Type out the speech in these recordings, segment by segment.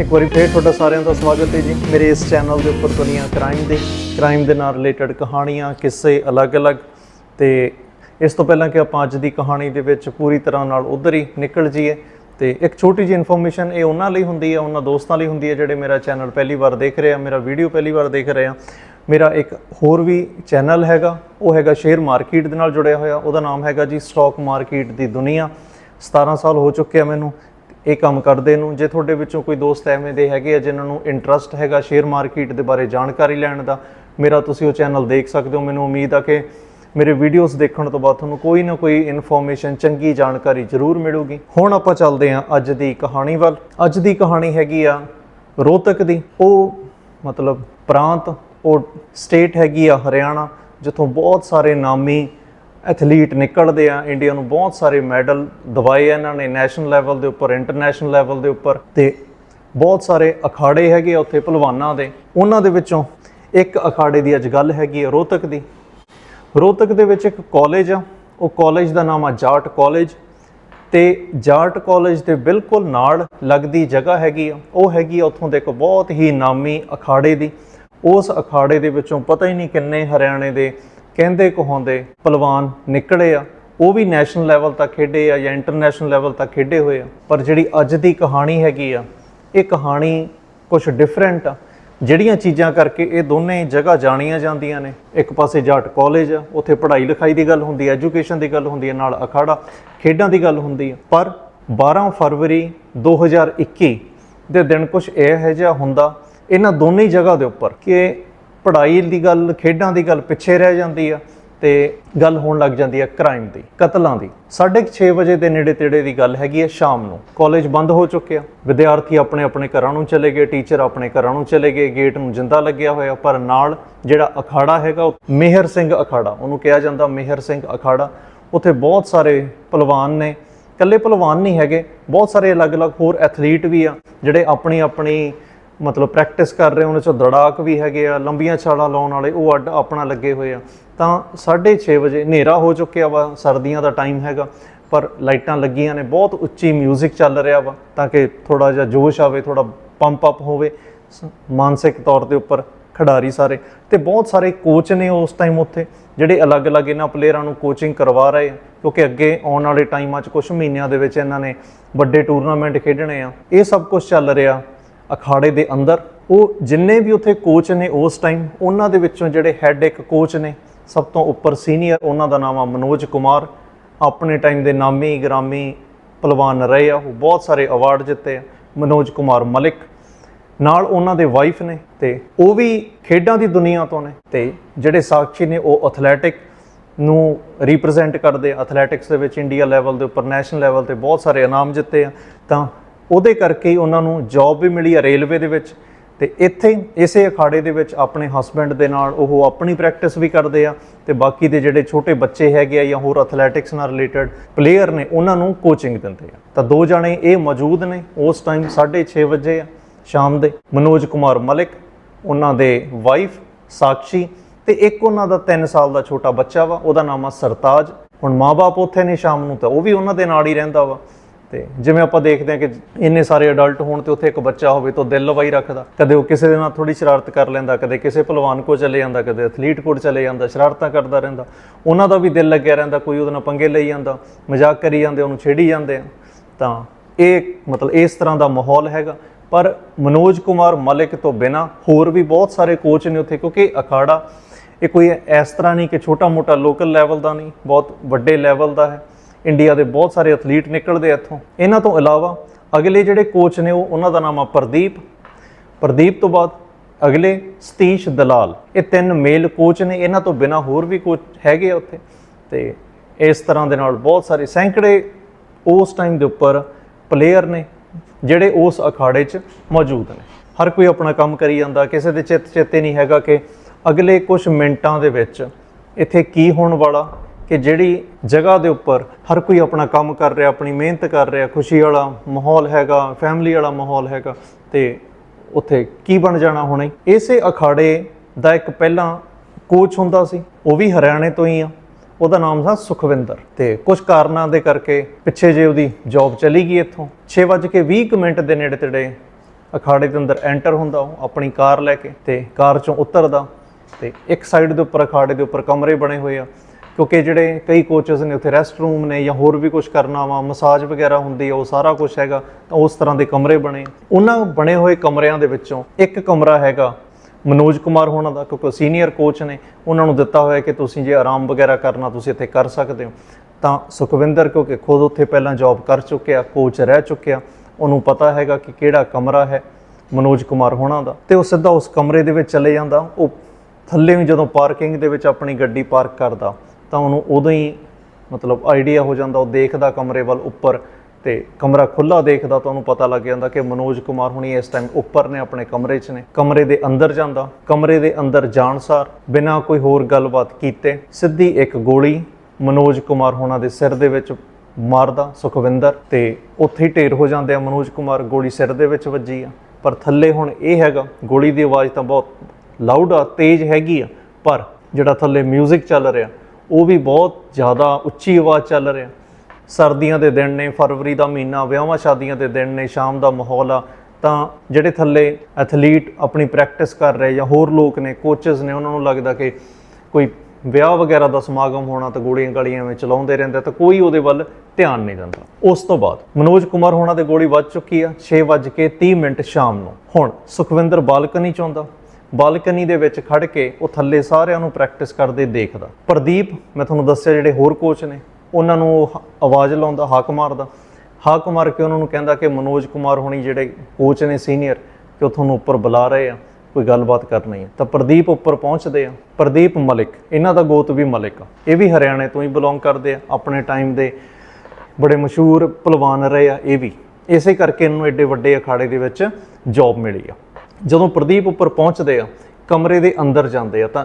ਇੱਕ ਵਾਰੀ ਫੇਰ ਤੁਹਾਡਾ ਸਾਰਿਆਂ ਦਾ ਸਵਾਗਤ ਹੈ ਜੀ। ਮੇਰੇ ਇਸ ਚੈਨਲ ਦੇ ਉੱਪਰ ਦੁਨੀਆ ਕ੍ਰਾਈਮ ਦੇ। ਕ੍ਰਾਈਮ ਦੇ ਨਾਲ ਰਿਲੇਟਡ ਕਹਾਣੀਆਂ, ਕਿੱਸੇ ਅਲੱਗ-ਅਲੱਗ। ਤੇ ਇਸ ਤੋਂ ਪਹਿਲਾਂ ਕਿ ਆਪਾਂ ਅੱਜ ਦੀ ਕਹਾਣੀ ਦੇ ਵਿੱਚ ਪੂਰੀ ਤਰ੍ਹਾਂ ਨਾਲ ਉਧਰ ਹੀ ਨਿਕਲ ਜਾਈਏ। ਤੇ ਇੱਕ ਛੋਟੀ ਜਿਹੀ ਇਨਫੋਰਮੇਸ਼ਨ ਇਹ ਉਹਨਾਂ ਲਈ ਹੁੰਦੀ ਹੈ, ਉਹਨਾਂ ਦੋਸਤਾਂ ਲਈ ਹੁੰਦੀ ਹੈ, ਜਿਹੜੇ ਮੇਰਾ ਚੈਨਲ ਪਹਿਲੀ ਵਾਰ ਦੇਖ ਰਹੇ ਆ, ਮੇਰਾ ਵੀਡੀਓ ਪਹਿਲੀ ਵਾਰ ਦੇਖ ਰਹੇ ਆ। ਮੇਰਾ ਇੱਕ ਹੋਰ ਵੀ ਚੈਨਲ ਹੈਗਾ, ਉਹ ਹੈਗਾ ਸ਼ੇਅਰ ਮਾਰਕੀਟ ਦੇ ਨਾਲ ਜੁੜਿਆ ਹੋਇਆ। ਉਹਦਾ ਨਾਮ ਹੈਗਾ ਜੀ ਸਟਾਕ ਮਾਰਕੀਟ ਦੀ ਦੁਨੀਆ। 17 ਸਾਲ ਹੋ ਚੁੱਕੇ ਆ ਮੈਨੂੰ। ਇਹ ਕੰਮ ਕਰਦੇ ਨੂੰ, ਜੇ ਤੁਹਾਡੇ ਵਿੱਚੋਂ ਕੋਈ ਦੋਸਤ ਐਵੇਂ ਦੇ ਹੈਗੇ ਆ ਜਿਨ੍ਹਾਂ ਨੂੰ ਇੰਟਰਸਟ ਹੈਗਾ ਸ਼ੇਅਰ ਮਾਰਕੀਟ ਦੇ ਬਾਰੇ ਜਾਣਕਾਰੀ ਲੈਣ ਦਾ, ਮੇਰਾ ਤੁਸੀਂ ਉਹ ਚੈਨਲ ਦੇਖ ਸਕਦੇ ਹੋ। ਮੈਨੂੰ ਉਮੀਦ ਆ ਕਿ ਮੇਰੇ ਵੀਡੀਓਜ਼ ਦੇਖਣ ਤੋਂ ਬਾਅਦ ਤੁਹਾਨੂੰ ਕੋਈ ਨਾ ਕੋਈ ਇਨਫੋਰਮੇਸ਼ਨ ਚੰਗੀ ਜਾਣਕਾਰੀ ਜ਼ਰੂਰ ਮਿਲੂਗੀ। ਹੁਣ ਆਪਾਂ ਚੱਲਦੇ ਹਾਂ ਅੱਜ ਦੀ ਕਹਾਣੀ ਵੱਲ। ਅੱਜ ਦੀ ਕਹਾਣੀ ਹੈਗੀ ਆ ਰੋਹਤਕ ਦੀ। ਉਹ ਮਤਲਬ ਪ੍ਰਾਂਤ, ਉਹ ਸਟੇਟ ਹੈਗੀ ਆ ਹਰਿਆਣਾ, ਜਿੱਥੋਂ ਬਹੁਤ ਸਾਰੇ ਨਾਮੀ ਐਥਲੀਟ ਨਿਕਲਦੇ ਆ। ਇੰਡੀਆ ਨੂੰ ਬਹੁਤ ਸਾਰੇ ਮੈਡਲ ਦਿਵਾਏ ਇਹਨਾਂ ਨੇ ਨੈਸ਼ਨਲ ਲੈਵਲ ਦੇ ਉੱਪਰ, ਇੰਟਰਨੈਸ਼ਨਲ ਲੈਵਲ ਦੇ ਉੱਪਰ। ਤੇ ਬਹੁਤ ਸਾਰੇ ਅਖਾੜੇ ਹੈਗੇ ਆ ਉੱਥੇ ਪਹਿਲਵਾਨਾਂ ਦੇ। ਉਹਨਾਂ ਦੇ ਵਿੱਚੋਂ ਇੱਕ ਅਖਾੜੇ ਦੀ ਅੱਜ ਗੱਲ ਹੈਗੀ ਆ ਰੋਹਤਕ ਦੀ। ਰੋਹਤਕ ਦੇ ਵਿੱਚ ਇੱਕ ਕਾਲਜ ਆ। ਉਹ ਕਾਲਜ ਦਾ ਨਾਮ ਆ ਜਾਟ ਕਾਲਜ ਤੇ ਜਾਟ ਕਾਲਜ ਦੇ ਬਿਲਕੁਲ ਨਾਲ ਲੱਗਦੀ ਜਗ੍ਹਾ ਹੈਗੀ ਆ। ਉਹ ਹੈਗੀ ਆ ਉੱਥੋਂ ਦੇ ਇੱਕ ਬਹੁਤ ਹੀ ਨਾਮੀ ਅਖਾੜੇ ਦੀ। ਉਸ ਅਖਾੜੇ ਦੇ ਵਿੱਚੋਂ ਪਤਾ ਹੀ ਨਹੀਂ ਕਿੰਨੇ ਹਰਿਆਣੇ ਦੇ ਕਹਿੰਦੇ ਕਹਾਉਂਦੇ ਪਹਿਲਵਾਨ ਨਿਕਲੇ ਆ, ਉਹ ਵੀ ਨੈਸ਼ਨਲ ਲੈਵਲ ਤੱਕ ਖੇਡੇ ਆ ਜਾਂ ਇੰਟਰਨੈਸ਼ਨਲ ਲੈਵਲ ਤੱਕ ਖੇਡੇ ਹੋਏ ਆ, ਪਰ ਜਿਹੜੀ ਅੱਜ ਦੀ ਕਹਾਣੀ ਹੈਗੀ ਆ, ਇਹ ਕਹਾਣੀ ਕੁਝ ਡਿਫਰੈਂਟ ਆ। ਜਿਹੜੀਆਂ ਚੀਜ਼ਾਂ ਕਰਕੇ ਇਹ ਦੋਨੇ ਜਗ੍ਹਾ ਜਾਣੀਆਂ ਜਾਂਦੀਆਂ ਨੇ। ਇੱਕ ਪਾਸੇ ਜਾਟ ਕਾਲਜ ਆ, ਉੱਥੇ ਪੜ੍ਹਾਈ ਲਿਖਾਈ ਦੀ ਗੱਲ ਹੁੰਦੀ ਹੈ ਐਜੂਕੇਸ਼ਨ ਦੀ ਗੱਲ ਹੁੰਦੀ ਹੈ ਨਾਲ ਅਖਾੜਾ ਖੇਡਾਂ ਦੀ ਗੱਲ ਹੁੰਦੀ ਹੈ ਪਰ 12 ਫਰਵਰੀ 2021 ਦੇ ਦਿਨ ਕੁਝ ਇਹ ਹੈ ਜਿਹਾ ਹੁੰਦਾ, ਇਹਨਾਂ ਦੋਨੇ ਜਗ੍ਹਾ ਦੇ ਉੱਪਰ ਕਿ ਪੜ੍ਹਾਈ ਦੀ ਗੱਲ, ਖੇਡਾਂ ਦੀ ਗੱਲ ਪਿੱਛੇ ਰਹਿ ਜਾਂਦੀ ਆ ਤੇ ਗੱਲ ਹੋਣ ਲੱਗ ਜਾਂਦੀ ਹੈ ਕ੍ਰਾਈਮ ਦੀ, ਕਤਲਾਂ ਦੀ। 6:30 ਵਜੇ ਦੇ ਨੇੜੇ ਤੇੜੇ ਦੀ ਗੱਲ ਹੈਗੀ ਹੈ ਸ਼ਾਮ ਨੂੰ। ਕਾਲਜ ਬੰਦ ਹੋ ਚੁੱਕਿਆ ਵਿਦਿਆਰਥੀ ਆਪਣੇ ਆਪਣੇ ਘਰਾਂ ਨੂੰ ਚਲੇ ਗਏ ਟੀਚਰ ਆਪਣੇ ਘਰਾਂ ਨੂੰ ਚਲੇ ਗਏ ਗੇਟ ਨੂੰ ਜਿੰਦਾ ਲੱਗਿਆ ਹੋਇਆ। ਪਰ ਨਾਲ ਜਿਹੜਾ ਅਖਾੜਾ ਹੈਗਾ, ਉਹ ਮਿਹਰ ਸਿੰਘ ਅਖਾੜਾ, ਉਹਨੂੰ ਕਿਹਾ ਜਾਂਦਾ ਮਿਹਰ ਸਿੰਘ ਅਖਾੜਾ। ਉੱਥੇ ਬਹੁਤ ਸਾਰੇ ਪਹਿਲਵਾਨ ਨੇ। ਇਕੱਲੇ ਪਹਿਲਵਾਨ ਨਹੀਂ ਹੈਗੇ, ਬਹੁਤ ਸਾਰੇ ਅਲੱਗ-ਅਲੱਗ ਹੋਰ ਐਥਲੀਟ ਵੀ ਆ, ਜਿਹੜੇ ਆਪਣੀ ਆਪਣੀ ਮਤਲਬ ਪ੍ਰੈਕਟਿਸ ਕਰ ਰਹੇ ਉਹਨਾਂ ਚੋਂ ਦੜਾਕ ਵੀ ਹੈਗੇ ਆ, ਲੰਬੀਆਂ ਛਾਲਾਂ ਲਾਉਣ ਵਾਲੇ, ਉਹ ਅੱਡ ਆਪਣਾ ਲੱਗੇ ਹੋਏ ਆ। ਤਾਂ 6:30 ਵਜੇ ਹਨੇਰਾ ਹੋ ਚੁੱਕਿਆ ਵਾ, ਸਰਦੀਆਂ ਦਾ ਟਾਈਮ ਹੈਗਾ, ਪਰ ਲਾਈਟਾਂ ਲੱਗੀਆਂ ਨੇ, ਬਹੁਤ ਉੱਚੀ 뮤직 ਚੱਲ ਰਿਹਾ ਵਾ, ਤਾਂ ਕਿ ਥੋੜਾ ਜਿਹਾ ਜੋਸ਼ ਆਵੇ ਥੋੜਾ ਪੰਪ ਅਪ ਹੋਵੇ, ਸ- ਮਾਨਸਿਕ ਤੌਰ ਦੇ ਉੱਪਰ ਖਿਡਾਰੀ ਸਾਰੇ। ਤੇ ਬਹੁਤ ਸਾਰੇ ਕੋਚ ਨੇ ਉਸ ਟਾਈਮ ਉੱਥੇ, ਜਿਹੜੇ ਅਲੱਗ-ਅਲੱਗ ਇਹਨਾਂ ਪਲੇਅਰਾਂ ਨੂੰ ਕੋਚਿੰਗ ਕਰਵਾ ਰਹੇ ਆ, ਕਿਉਂਕਿ ਅੱਗੇ ਆਉਣ ਵਾਲੇ ਟਾਈਮਾਂ 'ਚ ਕੁਝ ਮਹੀਨਿਆਂ ਦੇ ਵਿੱਚ ਇਹਨਾਂ ਨੇ ਵੱਡੇ ਟੂਰਨਾਮੈਂਟ ਖੇਡਣੇ ਆ, ਇਹ ਸਭ ਕੁਝ ਚੱਲ ਰਿਹਾ। ਅਖਾੜੇ ਦੇ ਅੰਦਰ, ਉਹ ਜਿੰਨੇ ਵੀ ਉੱਥੇ ਕੋਚ ਨੇ ਉਸ ਟਾਈਮ ਉਹਨਾਂ ਦੇ ਵਿੱਚੋਂ ਜਿਹੜੇ ਹੈੱਡ ਇੱਕ ਕੋਚ ਨੇ, ਸਭ ਤੋਂ ਉੱਪਰ ਸੀਨੀਅਰ ਉਹਨਾਂ ਦਾ ਨਾਮ ਆ ਮਨੋਜ ਕੁਮਾਰ। ਆਪਣੇ ਟਾਈਮ ਦੇ ਨਾਮੀ, ਗ੍ਰਾਮੀ ਪਹਿਲਵਾਨ ਰਹੇ ਆ, ਉਹ ਬਹੁਤ ਸਾਰੇ ਅਵਾਰਡ ਜਿੱਤੇ ਆ, ਮਨੋਜ ਕੁਮਾਰ ਮਲਿਕ। ਨਾਲ ਉਹਨਾਂ ਦੇ ਵਾਈਫ ਨੇ ਤੇ ਉਹ ਵੀ ਖੇਡਾਂ ਦੀ ਦੁਨੀਆ ਤੋਂ ਨੇ ਤੇ ਜਿਹੜੇ ਸਾਕਸ਼ੀ ਨੇ ਉਹ ਐਥਲੈਟਿਕ ਨੂੰ ਰਿਪਰੈਜ਼ੈਂਟ ਕਰਦੇ ਆ ਐਥਲੈਟਿਕਸ ਦੇ ਵਿੱਚ ਇੰਡੀਆ ਲੈਵਲ ਦੇ ਉੱਪਰ ਨੈਸ਼ਨਲ ਲੈਵਲ ਤੇ ਬਹੁਤ ਸਾਰੇ ਇਨਾਮ ਜਿੱਤੇ ਆ, ਤਾਂ ਉਹਦੇ ਕਰਕੇ ਉਹਨਾਂ ਨੂੰ ਜੌਬ ਵੀ ਮਿਲੀ ਆ ਰੇਲਵੇ ਦੇ ਵਿੱਚ ਤੇ ਇੱਥੇ ਇਸੇ ਅਖਾੜੇ ਦੇ ਵਿੱਚ ਆਪਣੇ ਹਸਬੰਡ ਦੇ ਨਾਲ ਉਹ ਆਪਣੀ ਪ੍ਰੈਕਟਿਸ ਵੀ ਕਰਦੇ ਆ ਤੇ ਬਾਕੀ ਦੇ ਜਿਹੜੇ ਛੋਟੇ ਬੱਚੇ ਹੈਗੇ ਆ ਜਾਂ ਹੋਰ ਐਥਲੈਟਿਕਸ ਨਾਲ ਰਿਲੇਟਡ ਪਲੇਅਰ ਨੇ ਉਹਨਾਂ ਨੂੰ ਕੋਚਿੰਗ ਦਿੰਦੇ ਆ। ਤਾਂ ਦੋ ਜਣੇ ਇਹ ਮੌਜੂਦ ਨੇ, ਉਸ ਟਾਈਮ 6:30 ਵਜੇ ਆ, ਸ਼ਾਮ ਦੇ। ਮਨੋਜ ਕੁਮਾਰ ਮਲਿਕ, ਉਹਨਾਂ ਦੇ ਵਾਈਫ ਸਾਕਸ਼ੀ ਤੇ ਇੱਕ ਉਹਨਾਂ ਦਾ 3 ਸਾਲ ਦਾ ਛੋਟਾ ਬੱਚਾ ਵਾ, ਉਹਦਾ ਨਾਮ ਆ ਸਰਤਾਜ। ਹੁਣ ਮਾਪੇ ਉੱਥੇ ਨੇ ਸ਼ਾਮ ਨੂੰ ਤਾਂ ਉਹ ਵੀ ਉਹਨਾਂ ਦੇ ਨਾਲ ਹੀ ਰਹਿੰਦਾ ਵਾ। ਤੇ ਜਿਵੇਂ ਆਪਾਂ ਦੇਖਦੇ ਹਾਂ ਕਿ ਇੰਨੇ ਸਾਰੇ ਅਡਲਟ ਹੋਣ ਤੇ ਉੱਥੇ ਇੱਕ ਬੱਚਾ ਹੋਵੇ ਤਾਂ ਦਿਲ ਲਵਾਈ ਰੱਖਦਾ। ਕਦੇ ਉਹ ਕਿਸੇ ਦੇ ਨਾਲ ਥੋੜੀ ਸ਼ਰਾਰਤ ਕਰ ਲੈਂਦਾ, ਕਦੇ ਕਿਸੇ ਪਹਿਲਵਾਨ ਕੋ ਚਲੇ ਜਾਂਦਾ, ਕਦੇ ਐਥਲੀਟ ਕੋਲ ਚਲੇ ਜਾਂਦਾ, ਸ਼ਰਾਰਤਾਂ ਕਰਦਾ ਰਹਿੰਦਾ। ਉਹਨਾਂ ਦਾ ਵੀ ਦਿਲ ਲੱਗਿਆ ਰਹਿੰਦਾ, ਕੋਈ ਉਹਦੇ ਨਾਲ ਪੰਗੇ ਲਈ ਜਾਂਦਾ, ਮਜ਼ਾਕ ਕਰੀ ਜਾਂਦੇ, ਉਹਨੂੰ ਛੇੜੀ ਜਾਂਦੇ ਆ। ਤਾਂ ਇਹ ਮਤਲਬ ਇਸ ਤਰ੍ਹਾਂ ਦਾ ਮਾਹੌਲ ਹੈਗਾ। ਪਰ ਮਨੋਜ ਕੁਮਾਰ ਮਲਿਕ ਤੋਂ ਬਿਨਾ ਹੋਰ ਵੀ ਬਹੁਤ ਸਾਰੇ ਕੋਚ ਨੇ ਉੱਥੇ, ਕਿਉਂਕਿ ਅਖਾੜਾ ਇਹ ਕੋਈ ਇਸ ਤਰ੍ਹਾਂ ਨਹੀਂ ਕਿ ਛੋਟਾ-ਮੋਟਾ ਲੋਕਲ ਲੈਵਲ ਦਾ ਨਹੀਂ, ਬਹੁਤ ਵੱਡੇ ਲੈਵਲ ਦਾ ਹੈ। ਇੰਡੀਆ ਦੇ ਬਹੁਤ ਸਾਰੇ ਐਥਲੀਟ ਨਿਕਲਦੇ ਆ ਇੱਥੋਂ। ਇਹਨਾਂ ਤੋਂ ਇਲਾਵਾ ਅਗਲੇ ਜਿਹੜੇ ਕੋਚ ਨੇ ਉਹ, ਉਹਨਾਂ ਦਾ ਨਾਮ ਆ ਪ੍ਰਦੀਪ। ਪ੍ਰਦੀਪ ਤੋਂ ਬਾਅਦ ਅਗਲੇ ਸਤੀਸ਼ ਦਲਾਲ। ਇਹ ਤਿੰਨ ਮੇਲ ਕੋਚ ਨੇ, ਇਹਨਾਂ ਤੋਂ ਬਿਨਾ ਹੋਰ ਵੀ ਕੋਚ ਹੈਗੇ ਆ ਉੱਥੇ। ਤੇ ਇਸ ਤਰ੍ਹਾਂ ਦੇ ਨਾਲ ਬਹੁਤ ਸਾਰੇ ਸੈਂਕੜੇ ਉਸ ਟਾਈਮ ਦੇ ਉੱਪਰ ਪਲੇਅਰ ਨੇ, ਜਿਹੜੇ ਉਸ ਅਖਾੜੇ 'ਚ ਮੌਜੂਦ ਨੇ। ਹਰ ਕੋਈ ਆਪਣਾ ਕੰਮ ਕਰੀ ਜਾਂਦਾ, ਕਿਸੇ ਦੇ ਚਿੱਤ ਚੇਤੇ ਨਹੀਂ ਹੈਗਾ ਕਿ ਅਗਲੇ ਕੁਝ ਮਿੰਟਾਂ ਦੇ ਵਿੱਚ ਇੱਥੇ ਕੀ ਹੋਣ ਵਾਲਾ ਕਿ ਜਿਹੜੀ ਜਗ੍ਹਾ ਦੇ ਉੱਪਰ ਹਰ ਕੋਈ ਆਪਣਾ ਕੰਮ ਕਰ ਰਿਹਾ, ਆਪਣੀ ਮਿਹਨਤ ਕਰ ਰਿਹਾ, ਖੁਸ਼ੀ ਵਾਲਾ ਮਾਹੌਲ ਹੈਗਾ ਫੈਮਿਲੀ ਵਾਲਾ ਮਾਹੌਲ ਹੈਗਾ, ਤੇ ਉੱਥੇ ਕੀ ਬਣ ਜਾਣਾ ਹੁਣੇ? ਇਸੇ ਅਖਾੜੇ ਦਾ ਇੱਕ ਪਹਿਲਾਂ ਕੋਚ ਹੁੰਦਾ ਸੀ, ਉਹ ਵੀ ਹਰਿਆਣੇ ਤੋਂ ਹੀ ਆ। ਉਹਦਾ ਨਾਮ ਸੀ ਸੁਖਵਿੰਦਰ। ਤੇ ਕੁਝ ਕਾਰਨਾਂ ਦੇ ਕਰਕੇ ਪਿੱਛੇ ਜੇ ਉਹਦੀ ਜੌਬ ਚਲੀ ਗਈ ਇੱਥੋਂ 6:20 ਮਿੰਟ ਦੇ ਨੇੜੇ ਤੇੜੇ ਅਖਾੜੇ ਦੇ ਅੰਦਰ ਐਂਟਰ ਹੁੰਦਾ, ਉਹ ਆਪਣੀ ਕਾਰ ਲੈ ਕੇ ਤੇ ਕਾਰ ਚੋਂ ਉਤਰਦਾ ਤੇ ਇੱਕ ਸਾਈਡ ਦੇ ਉੱਪਰ ਅਖਾੜੇ ਦੇ ਉੱਪਰ ਕਮਰੇ ਬਣੇ ਹੋਏ ਆ। ਕਿਉਂਕਿ ਜਿਹੜੇ ਕਈ ਕੋਚਸ ਨੇ ਉੱਥੇ ਰੈਸਟ ਰੂਮ ਨੇ ਜਾਂ ਹੋਰ ਵੀ ਕੁਝ ਕਰਨਾ ਵਾ ਮਸਾਜ ਵਗੈਰਾ ਹੁੰਦੀ ਆ, ਉਹ ਸਾਰਾ ਕੁਝ ਹੈਗਾ, ਤਾਂ ਉਸ ਤਰ੍ਹਾਂ ਦੇ ਕਮਰੇ ਬਣੇ। ਉਹਨਾਂ ਬਣੇ ਹੋਏ ਕਮਰਿਆਂ ਦੇ ਵਿੱਚੋਂ ਇੱਕ ਕਮਰਾ ਹੈਗਾ ਮਨੋਜ ਕੁਮਾਰ ਹੋਣਾ ਦਾ, ਕਿਉਂਕਿ ਸੀਨੀਅਰ ਕੋਚ ਨੇ। ਉਹਨਾਂ ਨੂੰ ਦਿੱਤਾ ਹੋਇਆ ਕਿ ਤੁਸੀਂ ਜੇ ਆਰਾਮ ਵਗੈਰਾ ਕਰਨਾ, ਤੁਸੀਂ ਇੱਥੇ ਕਰ ਸਕਦੇ ਹੋ। ਤਾਂ ਸੁਖਵਿੰਦਰ, ਕਿਉਂਕਿ ਖੁਦ ਉੱਥੇ ਪਹਿਲਾਂ ਜੌਬ ਕਰ ਚੁੱਕਿਆ ਕੋਚ ਰਹਿ ਚੁੱਕਿਆ, ਉਹਨੂੰ ਪਤਾ ਹੈਗਾ ਕਿ ਕਿਹੜਾ ਕਮਰਾ ਹੈ ਮਨੋਜ ਕੁਮਾਰ ਹੋਣਾ ਦਾ। ਤੇ ਉਹ ਸਿੱਧਾ ਉਸ ਕਮਰੇ ਦੇ ਵਿੱਚ ਚਲੇ ਜਾਂਦਾ, ਉਹ ਥੱਲੇ ਵੀ ਜਦੋਂ ਪਾਰਕਿੰਗ ਦੇ ਵਿੱਚ ਆਪਣੀ ਗੱਡੀ ਪਾਰਕ ਕਰਦਾ ਤਾਂ ਉਹਨੂੰ ਉਦੋਂ ਹੀ ਮਤਲਬ ਆਈਡੀਆ ਹੋ ਜਾਂਦਾ, ਉਹ ਦੇਖਦਾ ਕਮਰੇ ਵੱਲ ਉੱਪਰ ਤੇ ਕਮਰਾ ਖੁੱਲਾ ਦੇਖਦਾ ਤਾਂ ਉਹਨੂੰ ਪਤਾ ਲੱਗ ਜਾਂਦਾ ਕਿ ਮਨੋਜ ਕੁਮਾਰ ਹੁਣੀ ਇਸ ਟਾਈਮ ਉੱਪਰ ਨੇ, ਆਪਣੇ ਕਮਰੇ 'ਚ ਨੇ। ਕਮਰੇ ਦੇ ਅੰਦਰ ਜਾਂਦਾ, ਕਮਰੇ ਦੇ ਅੰਦਰ ਜਾਣ ਸਾਰ ਬਿਨਾਂ ਕੋਈ ਹੋਰ ਗੱਲਬਾਤ ਕੀਤੇ ਸਿੱਧੀ ਇੱਕ ਗੋਲੀ ਮਨੋਜ ਕੁਮਾਰ ਹੋਣਾ ਦੇ ਸਿਰ ਦੇ ਵਿੱਚ ਮਾਰਦਾ, ਸੁਖਵਿੰਦਰ ਤੇ ਉੱਥੇ ਹੀ ਢੇਰ ਹੋ ਜਾਂਦੇ ਆ। ਮਨੋਜ ਕੁਮਾਰ ਗੋਲੀ ਸਿਰ ਦੇ ਵਿੱਚ ਵੱਜੀ ਆ। ਪਰ ਥੱਲੇ ਹੁਣ ਇਹ ਹੈਗਾ, ਗੋਲੀ ਦੀ ਆਵਾਜ਼ ਤਾਂ ਬਹੁਤ ਲਾਊਡ ਆ, ਤੇਜ਼ ਹੈਗੀ ਆ, ਪਰ ਜਿਹੜਾ ਥੱਲੇ 뮤직 ਚੱਲ ਰਿਹਾ ਉਹ ਵੀ ਬਹੁਤ ਜ਼ਿਆਦਾ ਉੱਚੀ ਆਵਾਜ਼ ਚੱਲ ਰਿਹਾ। ਸਰਦੀਆਂ ਦੇ ਦਿਨ ਨੇ, ਫਰਵਰੀ ਦਾ ਮਹੀਨਾ, ਵਿਆਹਾਂ ਸ਼ਾਦੀਆਂ ਦੇ ਦਿਨ ਨੇ, ਸ਼ਾਮ ਦਾ ਮਾਹੌਲ ਆ। ਤਾਂ ਜਿਹੜੇ ਥੱਲੇ ਐਥਲੀਟ ਆਪਣੀ ਪ੍ਰੈਕਟਿਸ ਕਰ ਰਹੇ ਜਾਂ ਹੋਰ ਲੋਕ ਨੇ ਕੋਚਸ ਨੇ, ਉਹਨਾਂ ਨੂੰ ਲੱਗਦਾ ਕਿ ਕੋਈ ਵਿਆਹ ਵਗੈਰਾ ਦਾ ਸਮਾਗਮ ਹੋਣਾ ਤਾਂ ਗੋਲੀਆਂ ਗਾਲੀਆਂ ਵਿੱਚ ਚਲਾਉਂਦੇ ਰਹਿੰਦੇ ਤਾਂ ਕੋਈ ਉਹਦੇ ਵੱਲ ਧਿਆਨ ਨਹੀਂ ਦਿੰਦਾ। ਉਸ ਤੋਂ ਬਾਅਦ ਮਨੋਜ ਕੁਮਾਰ ਹੋਣਾ ਦੇ ਗੋਲੀ ਵੱਜ ਚੁੱਕੀ ਆ 6:30 ਮਿੰਟ ਸ਼ਾਮ ਨੂੰ। ਹੁਣ ਸੁਖਵਿੰਦਰ ਬਾਲਕਨੀ ਚ ਆਉਂਦਾ ਬਾਲਕਨੀ ਦੇ ਵਿੱਚ ਖੜ ਕੇ ਉਹ ਥੱਲੇ ਸਾਰਿਆਂ ਨੂੰ ਪ੍ਰੈਕਟਿਸ ਕਰਦੇ ਦੇਖਦਾ। ਪ੍ਰਦੀਪ, ਮੈਂ ਤੁਹਾਨੂੰ ਦੱਸਿਆ ਜਿਹੜੇ ਹੋਰ ਕੋਚ ਨੇ, ਉਹਨਾਂ ਨੂੰ ਉਹ ਆਵਾਜ਼ ਲਾਉਂਦਾ, ਹਾਕ ਮਾਰਦਾ। ਹਾਕ ਮਾਰ ਕੇ ਉਹਨਾਂ ਨੂੰ ਕਹਿੰਦਾ ਕਿ ਮਨੋਜ ਕੁਮਾਰ ਹੋਣੀ ਜਿਹੜੇ ਕੋਚ ਨੇ ਸੀਨੀਅਰ ਕਿ ਉਹ ਤੁਹਾਨੂੰ ਉੱਪਰ ਬੁਲਾ ਰਹੇ ਆ, ਕੋਈ ਗੱਲਬਾਤ ਕਰਨੀ ਹੈ ਤਾਂ ਪ੍ਰਦੀਪ ਉੱਪਰ ਪਹੁੰਚਦੇ ਆ। ਪ੍ਰਦੀਪ ਮਲਿਕ, ਇਹਨਾਂ ਦਾ ਗੋਤ ਵੀ ਮਲਿਕ ਆ। ਇਹ ਵੀ ਹਰਿਆਣੇ ਤੋਂ ਹੀ ਬਿਲੋਂਗ ਕਰਦੇ ਆ, ਆਪਣੇ ਟਾਈਮ ਦੇ ਬੜੇ ਮਸ਼ਹੂਰ ਪਹਿਲਵਾਨ ਰਹੇ ਆ, ਇਹ ਵੀ। ਇਸੇ ਕਰਕੇ ਇਹਨੂੰ ਐਡੇ ਵੱਡੇ ਅਖਾੜੇ ਦੇ ਵਿੱਚ ਜੌਬ ਮਿਲੀ ਆ। ਜਦੋਂ ਪ੍ਰਦੀਪ ਉੱਪਰ ਪਹੁੰਚਦੇ ਆ, ਕਮਰੇ ਦੇ ਅੰਦਰ ਜਾਂਦੇ ਆ, ਤਾਂ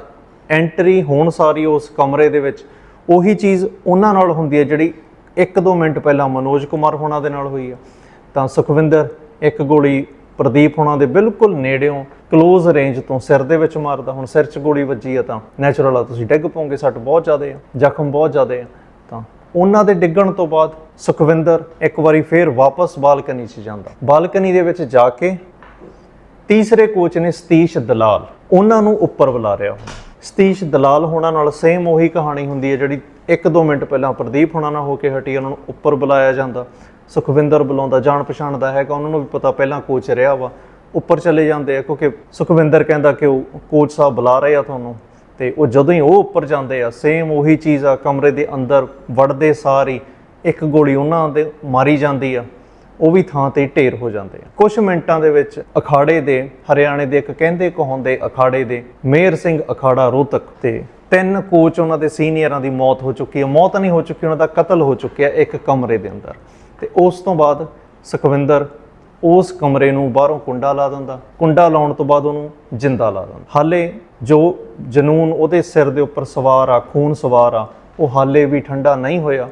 ਐਂਟਰੀ ਹੋਣ ਸਾਰੀ ਉਸ ਕਮਰੇ ਦੇ ਵਿੱਚ, ਉਹੀ ਚੀਜ਼ ਉਹਨਾਂ ਨਾਲ ਹੁੰਦੀ ਹੈ ਜਿਹੜੀ 1-2 ਮਿੰਟ ਪਹਿਲਾਂ ਮਨੋਜ ਕੁਮਾਰ ਹੋਣਾ ਦੇ ਨਾਲ ਹੋਈ ਆ। ਤਾਂ ਸੁਖਵਿੰਦਰ, ਇੱਕ ਗੋਲੀ ਪ੍ਰਦੀਪ ਹੋਣਾ ਦੇ ਬਿਲਕੁਲ ਨੇੜਿਓਂ ক্লোਜ਼ ਰੇਂਜ ਤੋਂ ਸਿਰ ਦੇ ਵਿੱਚ ਮਾਰਦਾ, ਹੁਣ ਸਿਰ 'ਚ ਗੋਲੀ ਵੱਜੀ ਆ ਤਾਂ ਨੈਚੁਰਲ ਆ, ਤੁਸੀਂ ਡਿੱਗ ਪਓਗੇ, ਸੱਟ ਬਹੁਤ ਜ਼ਿਆਦਾ ਆ, ਜ਼ਖਮ ਬਹੁਤ ਜ਼ਿਆਦਾ ਆ। ਤਾਂ ਉਹਨਾਂ ਦੇ ਡਿੱਗਣ ਤੋਂ ਬਾਅਦ ਸੁਖਵਿੰਦਰ ਇੱਕ ਵਾਰੀ ਫੇਰ ਵਾਪਸ ਬਾਲਕਨੀ 'ਚ ਜਾਂਦਾ। ਬਾਲਕਨੀ ਦੇ ਵਿੱਚ ਜਾ ਕੇ ਤੀਸਰੇ ਕੋਚ ਨੇ ਸਤੀਸ਼ ਦਲਾਲ, ਉਹਨਾਂ ਨੂੰ ਉੱਪਰ ਬੁਲਾ ਰਿਹਾ ਹੁੰਦਾ ਸਤੀਸ਼ ਦਲਾਲ ਹੋਣਾ ਨਾਲ ਸੇਮ ਉਹੀ ਕਹਾਣੀ ਹੁੰਦੀ ਹੈ ਜਿਹੜੀ 1-2 ਮਿੰਟ ਪਹਿਲਾਂ ਪ੍ਰਦੀਪ ਹੋਣਾ ਨਾਲ ਹੋ ਕੇ ਹਟੀ, ਉਹਨਾਂ ਨੂੰ ਉੱਪਰ ਬੁਲਾਇਆ ਜਾਂਦਾ। ਸੁਖਵਿੰਦਰ ਬੁਲਾਉਂਦਾ, ਜਾਣ ਪਛਾਣ ਦਾ ਹੈਗਾ, ਉਹਨਾਂ ਨੂੰ ਵੀ ਪਤਾ ਪਹਿਲਾਂ ਕੋਚ ਰਿਹਾ ਵਾ। ਉੱਪਰ ਚਲੇ ਜਾਂਦੇ ਆ, ਕਿਉਂਕਿ ਸੁਖਵਿੰਦਰ ਕਹਿੰਦਾ ਕਿ ਉਹ ਕੋਚ ਸਾਹਿਬ ਬੁਲਾ ਰਹੇ ਆ ਤੁਹਾਨੂੰ। ਤੇ ਉਹ ਜਦੋਂ ਹੀ ਉਹ ਉੱਪਰ ਜਾਂਦੇ ਆ ਸੇਮ ਉਹੀ ਚੀਜ਼ ਆ, ਕਮਰੇ ਦੇ ਅੰਦਰ ਵੜਦੇ ਸਾਰੀ ਇੱਕ ਗੋਲੀ ਉਹਨਾਂ ਦੇ ਮਾਰੀ ਜਾਂਦੀ ਆ। ਉਹ ਵੀ ਥਾਂ ਤੇ ਢੇਰ ਹੋ ਜਾਂਦੇ ਆ। ਕੁਝ ਮਿੰਟਾਂ ਦੇ ਵਿੱਚ ਅਖਾੜੇ ਦੇ, ਹਰਿਆਣੇ ਦੇ ਇੱਕ ਕਹਿੰਦੇ ਕਹਾਉਂਦੇ ਅਖਾੜੇ ਦੇ ਮੇਰ ਸਿੰਘ ਅਖਾੜਾ ਰੋਹਤਕ ਤੇ ਤਿੰਨ ਕੋਚ ਉਹਨਾਂ ਦੇ ਸੀਨੀਅਰਾਂ ਦੀ ਮੌਤ ਹੋ ਚੁੱਕੀ ਹੈ ਮੌਤ ਨਹੀਂ ਹੋ ਚੁੱਕੀ, ਉਹਨਾਂ ਦਾ ਕਤਲ ਹੋ ਚੁੱਕਿਆ ਇੱਕ ਕਮਰੇ ਦੇ ਅੰਦਰ। ਤੇ ਉਸ ਤੋਂ ਬਾਅਦ ਸੁਖਵਿੰਦਰ ਉਸ ਕਮਰੇ ਨੂੰ ਬਾਹਰੋਂ ਕੁੰਡਾ ਲਾ ਦਿੰਦਾ। ਕੁੰਡਾ ਲਾਉਣ ਤੋਂ ਬਾਅਦ ਉਹਨੂੰ ਜਿੰਦਾ ਲਾ ਦਿੰਦਾ। ਹਾਲੇ ਜੋ ਜਨੂਨ ਉਹਦੇ ਸਿਰ ਦੇ ਉੱਪਰ ਸਵਾਰ ਆ, ਖੂਨ ਸਵਾਰ ਆ, ਉਹ ਹਾਲੇ ਵੀ ਠੰਡਾ ਨਹੀਂ ਹੋਇਆ।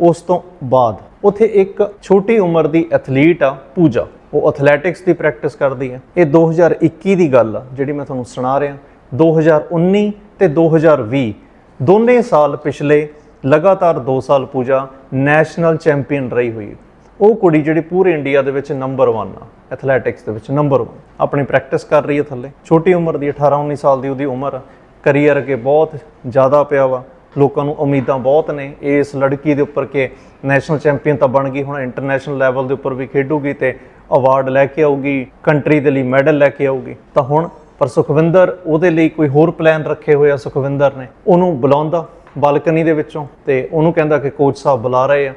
ਉਸ ਤੋਂ ਬਾਅਦ ਉੱਥੇ ਇੱਕ ਛੋਟੀ ਉਮਰ ਦੀ ਐਥਲੀਟ ਆ, ਪੂਜਾ। ਉਹ ਐਥਲੈਟਿਕਸ ਦੀ ਪ੍ਰੈਕਟਿਸ ਕਰਦੀ ਹੈ। ਇਹ 2021 ਦੀ ਗੱਲ ਆ, ਜਿਹੜੀ ਮੈਂ ਤੁਹਾਨੂੰ ਸੁਣਾ ਰਿਹਾ। 2019 ਤੇ 2020 ਦੋਨੇ ਸਾਲ ਪਿਛਲੇ, ਲਗਾਤਾਰ 2 ਸਾਲ ਪੂਜਾ ਨੈਸ਼ਨਲ ਚੈਂਪੀਅਨ ਰਹੀ ਹੋਈ ਉਹ ਕੁੜੀ ਜਿਹੜੀ ਪੂਰੇ ਇੰਡੀਆ ਦੇ ਵਿੱਚ ਨੰਬਰ 1 ਆ ਐਥਲੈਟਿਕਸ ਦੇ ਵਿੱਚ ਨੰਬਰ 1 ਆਪਣੀ ਪ੍ਰੈਕਟਿਸ ਕਰ ਰਹੀ ਹੈ ਥੱਲੇ। ਛੋਟੀ ਉਮਰ ਦੀ 18 19 ਸਾਲ ਦੀ ਉਹਦੀ ਉਮਰ ਆ। ਕਰੀਅਰ ਅੱਗੇ ਬਹੁਤ ਜ਼ਿਆਦਾ ਪਿਆ ਵਾ। ਲੋਕਾਂ ਨੂੰ ਉਮੀਦਾਂ ਬਹੁਤ ਨੇ। ਇਸ ਲੜਕੀ ਦੇ ਉੱਪਰ ਕਿ ਨੈਸ਼ਨਲ ਚੈਂਪੀਅਨ ਤਾਂ ਬਣ ਗਈ, ਹੁਣ ਇੰਟਰਨੈਸ਼ਨਲ ਲੈਵਲ ਦੇ ਉੱਪਰ ਵੀ ਖੇਡੂਗੀ ਤੇ ਅਵਾਰਡ ਲੈ ਕੇ ਆਊਗੀ ਕੰਟਰੀ ਦੇ ਲਈ ਮੈਡਲ ਲੈ ਕੇ ਆਊਗੀ। ਤਾਂ ਹੁਣ ਪਰ ਸੁਖਵਿੰਦਰ, ਉਹਦੇ ਲਈ ਕੋਈ ਹੋਰ ਪਲਾਨ ਰੱਖੇ ਹੋਏ ਆ ਸੁਖਵਿੰਦਰ ਨੇ। ਉਹਨੂੰ ਬੁਲਾਉਂਦਾ ਬਾਲਕਨੀ ਦੇ ਵਿੱਚੋਂ ਤੇ ਉਹਨੂੰ ਕਹਿੰਦਾ ਕਿ ਕੋਚ ਸਾਹਿਬ ਬੁਲਾ ਰਹੇ ਆ।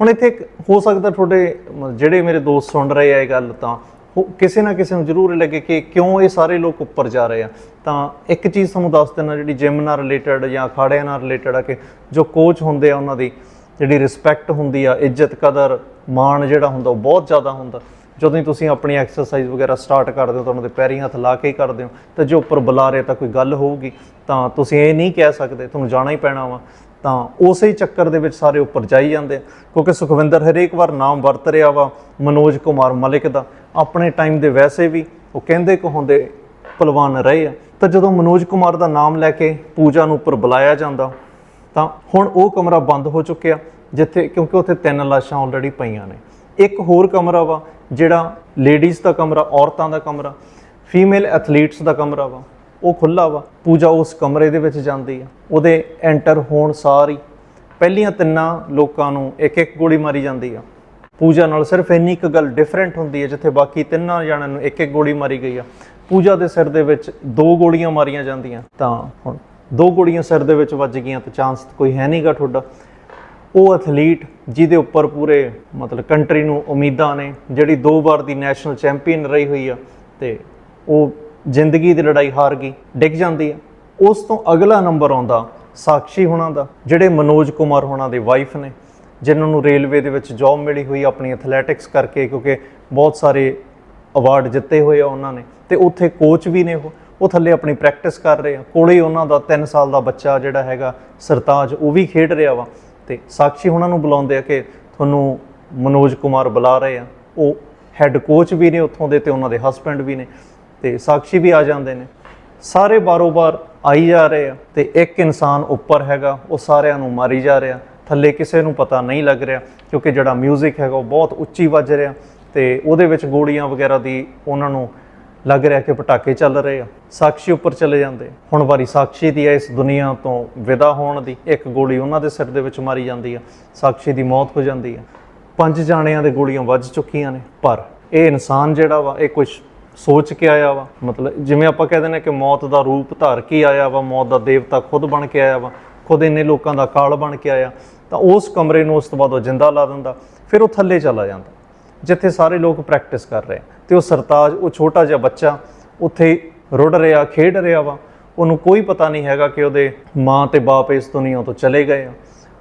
ਹੁਣ ਇੱਥੇ ਇੱਕ ਹੋ ਸਕਦਾ ਤੁਹਾਡੇ ਜਿਹੜੇ ਮੇਰੇ ਦੋਸਤ ਸੁਣ ਰਹੇ ਆ ਇਹ ਗੱਲ ਤਾਂ ਉਹ ਕਿਸੇ ਨਾ ਕਿਸੇ ਨੂੰ ਜ਼ਰੂਰ ਲੱਗੇ ਕਿ ਕਿਉਂ ਇਹ ਸਾਰੇ ਲੋਕ ਉੱਪਰ ਜਾ ਰਹੇ ਆ। ਤਾਂ ਇੱਕ ਚੀਜ਼ ਤੁਹਾਨੂੰ ਦੱਸ ਦੇਣਾ ਜਿਹੜੀ ਜਿਮ ਨਾਲ ਰਿਲੇਟਡ ਜਾਂ ਅਖਾੜਿਆਂ ਨਾਲ ਰਿਲੇਟਡ ਆ ਕਿ ਜੋ ਕੋਚ ਹੁੰਦੇ ਆ ਉਹਨਾਂ ਦੀ ਜਿਹੜੀ ਰਿਸਪੈਕਟ ਹੁੰਦੀ ਆ, ਇੱਜ਼ਤ ਕਦਰ, ਮਾਣ ਜਿਹੜਾ ਹੁੰਦਾ ਉਹ ਬਹੁਤ ਜ਼ਿਆਦਾ ਹੁੰਦਾ। ਜਦੋਂ ਹੀ ਤੁਸੀਂ ਆਪਣੀ ਐਕਸਰਸਾਈਜ਼ ਵਗੈਰਾ ਸਟਾਰਟ ਕਰਦੇ ਹੋ ਤਾਂ ਉਹਨਾਂ ਦੇ ਪੈਰੀਂ ਹੱਥ ਲਾ ਕੇ ਹੀ ਕਰਦੇ ਹੋ। ਤਾਂ ਜੇ ਉੱਪਰ ਬੁਲਾ ਰਹੇ ਤਾਂ ਕੋਈ ਗੱਲ ਹੋਊਗੀ। ਤਾਂ ਤੁਸੀਂ ਇਹ ਨਹੀਂ ਕਹਿ ਸਕਦੇ, ਤੁਹਾਨੂੰ ਜਾਣਾ ਹੀ ਪੈਣਾ ਵਾ। ਤਾਂ ਉਸੇ ਚੱਕਰ ਦੇ ਵਿੱਚ ਸਾਰੇ ਉੱਪਰ ਜਾਈ ਜਾਂਦੇ ਕਿਉਂਕਿ ਸੁਖਵਿੰਦਰ ਹਰੇਕ ਵਾਰ ਨਾਮ ਵਰਤ ਰਿਹਾ ਵਾ ਮਨੋਜ ਕੁਮਾਰ ਮਲਿਕ ਦਾ। ਆਪਣੇ ਟਾਈਮ ਦੇ ਵੈਸੇ ਵੀ ਉਹ ਕਹਿੰਦੇ ਕਹਾਉਂਦੇ ਪਹਿਲਵਾਨ ਰਹੇ ਆ। ਤਾਂ ਜਦੋਂ ਮਨੋਜ ਕੁਮਾਰ ਦਾ ਨਾਮ ਲੈ ਕੇ ਪੂਜਾ ਨੂੰ ਉੱਪਰ ਬੁਲਾਇਆ ਜਾਂਦਾ, ਤਾਂ ਹੁਣ ਉਹ ਕਮਰਾ ਬੰਦ ਹੋ ਚੁੱਕਿਆ, ਜਿੱਥੇ ਕਿਉਂਕਿ ਉੱਥੇ ਤਿੰਨ ਲਾਸ਼ਾਂ ਆਲਰੇਡੀ ਪਈਆਂ ਨੇ। ਇੱਕ ਹੋਰ ਕਮਰਾ ਵਾ, ਜਿਹੜਾ ਲੇਡੀਜ਼ ਦਾ ਕਮਰਾ, ਔਰਤਾਂ ਦਾ ਕਮਰਾ ਫੀਮੇਲ ਐਥਲੀਟਸ ਦਾ ਕਮਰਾ ਵਾ, ਉਹ ਖੁੱਲਾ ਵਾ। ਪੂਜਾ ਉਸ ਕਮਰੇ ਦੇ ਵਿੱਚ ਜਾਂਦੀ ਆ। ਉਹਦੇ ਐਂਟਰ ਹੋਣ ਸਾਰ ਹੀ ਪਹਿਲੀਆਂ ਤਿੰਨਾਂ ਲੋਕਾਂ ਨੂੰ ਇੱਕ ਇੱਕ ਗੋਲੀ ਮਾਰੀ ਜਾਂਦੀ ਆ। ਪੂਜਾ ਨਾਲ ਸਿਰਫ ਇੰਨੀ ਇੱਕ ਗੱਲ ਡਿਫਰੈਂਟ ਹੁੰਦੀ ਹੈ, ਜਿੱਥੇ ਬਾਕੀ ਤਿੰਨਾਂ ਜਣਿਆਂ ਨੂੰ ਇੱਕ ਇੱਕ ਗੋਲੀ ਮਾਰੀ ਗਈ ਆ। ਪੂਜਾ ਦੇ ਸਿਰ ਦੇ ਵਿੱਚ ਦੋ ਗੋਲੀਆਂ ਮਾਰੀਆਂ ਜਾਂਦੀਆਂ, ਤਾਂ ਹੁਣ ਦੋ ਗੋਲੀਆਂ ਸਿਰ ਦੇ ਵਿੱਚ ਵੱਜ ਗਈਆਂ, ਤਾਂ ਚਾਂਸ ਕੋਈ ਹੈ ਨਹੀਂਗਾ ਤੁਹਾਡਾ। ਉਹ ਐਥਲੀਟ ਜਿਹਦੇ ਉੱਪਰ ਪੂਰੇ ਮਤਲਬ ਕੰਟਰੀ ਨੂੰ ਉਮੀਦਾਂ ਨੇ, ਜਿਹੜੀ ਦੋ ਵਾਰ ਦੀ ਨੈਸ਼ਨਲ ਚੈਂਪੀਅਨ ਰਹੀ ਹੋਈ ਆ, ਤੇ ਉਹ ਜ਼ਿੰਦਗੀ ਦੀ ਲੜਾਈ ਹਾਰ ਗਈ, ਡਿੱਗ ਜਾਂਦੀ ਆ। ਉਸ ਤੋਂ ਅਗਲਾ ਨੰਬਰ ਆਉਂਦਾ ਸਾਕਸ਼ੀ ਹੋਣਾ ਦਾ, ਜਿਹੜੇ ਮਨੋਜ ਕੁਮਾਰ ਹੋਣਾ ਦੇ ਵਾਈਫ ਨੇ। ਜਿਨ੍ਹਾਂ ਨੂੰ ਰੇਲਵੇ ਦੇ ਵਿੱਚ ਜੌਬ ਮਿਲੀ ਹੋਈ ਆਪਣੀ ਐਥਲੈਟਿਕਸ ਕਰਕੇ, ਕਿਉਂਕਿ ਬਹੁਤ ਸਾਰੇ ਅਵਾਰਡ ਜਿੱਤੇ ਹੋਏ ਆ ਉਹਨਾਂ ਨੇ। ਤੇ ਉੱਥੇ ਕੋਚ ਵੀ ਨੇ ਉਹ। ਉਹ ਥੱਲੇ ਆਪਣੀ ਪ੍ਰੈਕਟਿਸ ਕਰ ਰਹੇ ਆ। ਕੋਲੇ ਹੀ ਉਹਨਾਂ ਦਾ 3 ਸਾਲ ਦਾ ਬੱਚਾ ਜਿਹੜਾ ਹੈਗਾ, ਸਰਤਾਜ, ਉਹ ਵੀ ਖੇਡ ਰਿਹਾ ਵਾ। ਤੇ ਸਾਕਸ਼ੀ ਉਹਨਾਂ ਨੂੰ ਬੁਲਾਉਂਦੇ ਆ ਕਿ ਤੁਹਾਨੂੰ ਮਨੋਜ ਕੁਮਾਰ ਬੁਲਾ ਰਹੇ ਆ। ਉਹ ਹੈੱਡ ਕੋਚ ਵੀ ਨੇ ਉੱਥੋਂ ਦੇ ਤੇ ਉਹਨਾਂ ਦੇ ਹਸਬੰਡ ਵੀ ਨੇ। ਤੇ ਸਾਕਸ਼ੀ ਵੀ ਆ ਜਾਂਦੇ ਨੇ। ਸਾਰੇ ਬਾਰੋ-ਬਾਰ ਆਈ ਜਾ ਰਹੇ ਆ ਤੇ ਇੱਕ ਇਨਸਾਨ ਉੱਪਰ ਹੈਗਾ, ਉਹ ਸਾਰਿਆਂ ਨੂੰ ਮਾਰੀ ਜਾ ਰਿਹਾ। ਥੱਲੇ ਕਿਸੇ ਨੂੰ ਪਤਾ ਨਹੀਂ ਲੱਗ ਰਿਹਾ, ਕਿਉਂਕਿ ਜਿਹੜਾ 뮤직 ਹੈਗਾ ਉਹ ਬਹੁਤ ਉੱਚੀ ਵੱਜ ਰਿਹਾ ਤੇ ਉਹਦੇ ਵਿੱਚ ਗੋਲੀਆਂ ਵਗੈਰਾ ਦੀ ਉਹਨਾਂ ਨੂੰ ਲੱਗ ਰਿਹਾ ਕਿ ਪਟਾਕੇ ਚੱਲ ਰਹੇ ਆ, ਸਾਕਸ਼ੀ ਉੱਪਰ ਚਲੇ ਜਾਂਦੇ। ਹੁਣ ਵਾਰੀ ਸਾਕਸ਼ੀ ਦੀ ਹੈ ਇਸ ਦੁਨੀਆ ਤੋਂ ਵਿਦਾ ਹੋਣ ਦੀ, ਇੱਕ ਗੋਲੀ ਉਹਨਾਂ ਦੇ ਸਿਰ ਦੇ ਵਿੱਚ ਮਾਰੀ ਜਾਂਦੀ ਆ, ਸਾਕਸ਼ੀ ਦੀ ਮੌਤ ਹੋ ਜਾਂਦੀ ਆ। ਪੰਜ ਜਾਣਿਆਂ ਦੇ ਗੋਲੀਆਂ ਵੱਜ ਚੁੱਕੀਆਂ ਨੇ, ਪਰ ਇਹ ਇਨਸਾਨ ਜਿਹੜਾ ਵਾ, ਇਹ ਕੁਝ ਸੋਚ ਕੇ ਆਇਆ ਵਾ, ਮਤਲਬ ਜਿਵੇਂ ਆਪਾਂ ਕਹਿੰਦੇ ਨੇ ਕਿ ਮੌਤ ਦਾ ਰੂਪ ਧਾਰ ਕੇ ਆਇਆ ਵਾ, ਮੌਤ ਦਾ ਦੇਵਤਾ ਖੁਦ ਬਣ ਕੇ ਆਇਆ ਵਾ, ਖੁਦ ਇੰਨੇ ਲੋਕਾਂ ਦਾ ਕਾਲ ਬਣ ਕੇ ਆਇਆ। ਤਾਂ ਉਸ ਕਮਰੇ ਨੂੰ ਉਸ ਤੋਂ ਬਾਅਦ ਉਹ ਜਿੰਦਾ ਲਾ ਦਿੰਦਾ, ਫਿਰ ਉਹ ਥੱਲੇ ਚਲਾ ਜਾਂਦਾ। ਜਿੱਥੇ ਸਾਰੇ ਲੋਕ ਪ੍ਰੈਕਟਿਸ ਕਰ ਰਹੇ ਆ ਤੇ ਉਹ ਸਰਤਾਜ, ਉਹ ਛੋਟਾ ਜਿਹਾ ਬੱਚਾ, ਉੱਥੇ ਰੁੜ ਰਿਹਾ, ਖੇਡ ਰਿਹਾ ਵਾ। ਉਹਨੂੰ ਕੋਈ ਪਤਾ ਨਹੀਂ ਹੈਗਾ ਕਿ ਉਹਦੇ ਮਾਂ ਤੇ ਬਾਪ ਇਸ ਦੁਨੀਆ ਤੋਂ ਚਲੇ ਗਏ ਆ।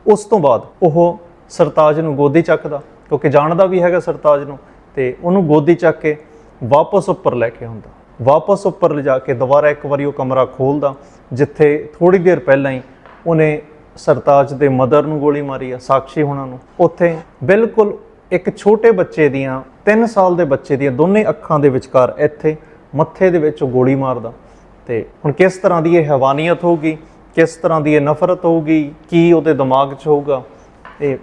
ਉਸ ਤੋਂ ਬਾਅਦ ਉਹ ਸਰਤਾਜ ਨੂੰ ਗੋਦੀ ਚੱਕਦਾ, ਕਿਉਂਕਿ ਜਾਣਦਾ ਵੀ ਹੈਗਾ ਸਰਤਾਜ ਨੂੰ। ਤੇ ਉਹਨੂੰ ਗੋਦੀ ਚੱਕ ਕੇ ਵਾਪਸ ਉੱਪਰ ਲੈ ਕੇ ਆਉਂਦਾ। ਵਾਪਸ ਉੱਪਰ ਲਿਜਾ ਕੇ ਦੁਬਾਰਾ ਇੱਕ ਵਾਰੀ ਉਹ ਕਮਰਾ ਖੋਲਦਾ, ਜਿੱਥੇ ਥੋੜੀ ਦੇਰ ਪਹਿਲਾਂ ਹੀ ਉਹਨੇ ਸਰਤਾਜ ਦੇ ਮਦਰ ਨੂੰ ਗੋਲੀ ਮਾਰੀ ਆ ਸਾਕਸ਼ੀ ਹੁਣਾਂ ਨੂੰ। ਉੱਥੇ ਬਿਲਕੁਲ ਇੱਕ ਛੋਟੇ ਬੱਚੇ ਦੀਆਂ 3 ਸਾਲ ਦੇ ਬੱਚੇ ਦੀਆਂ ਦੋਨੇ ਅੱਖਾਂ ਦੇ ਵਿਚਕਾਰ ਇੱਥੇ ਮੱਥੇ ਦੇ ਵਿੱਚ ਉਹ ਗੋਲੀ ਮਾਰਦਾ। ਤੇ ਹੁਣ ਕਿਸ ਤਰ੍ਹਾਂ ਦੀ ਇਹ ਹੈਵਾਨੀਅਤ ਹੋਊਗੀ? ਕਿਸ ਤਰ੍ਹਾਂ ਦੀ ਇਹ ਨਫ਼ਰਤ ਹੋਊਗੀ? ਕੀ ਉਹਦੇ ਦਿਮਾਗ 'ਚ ਹੋਊਗਾ? ਇਹ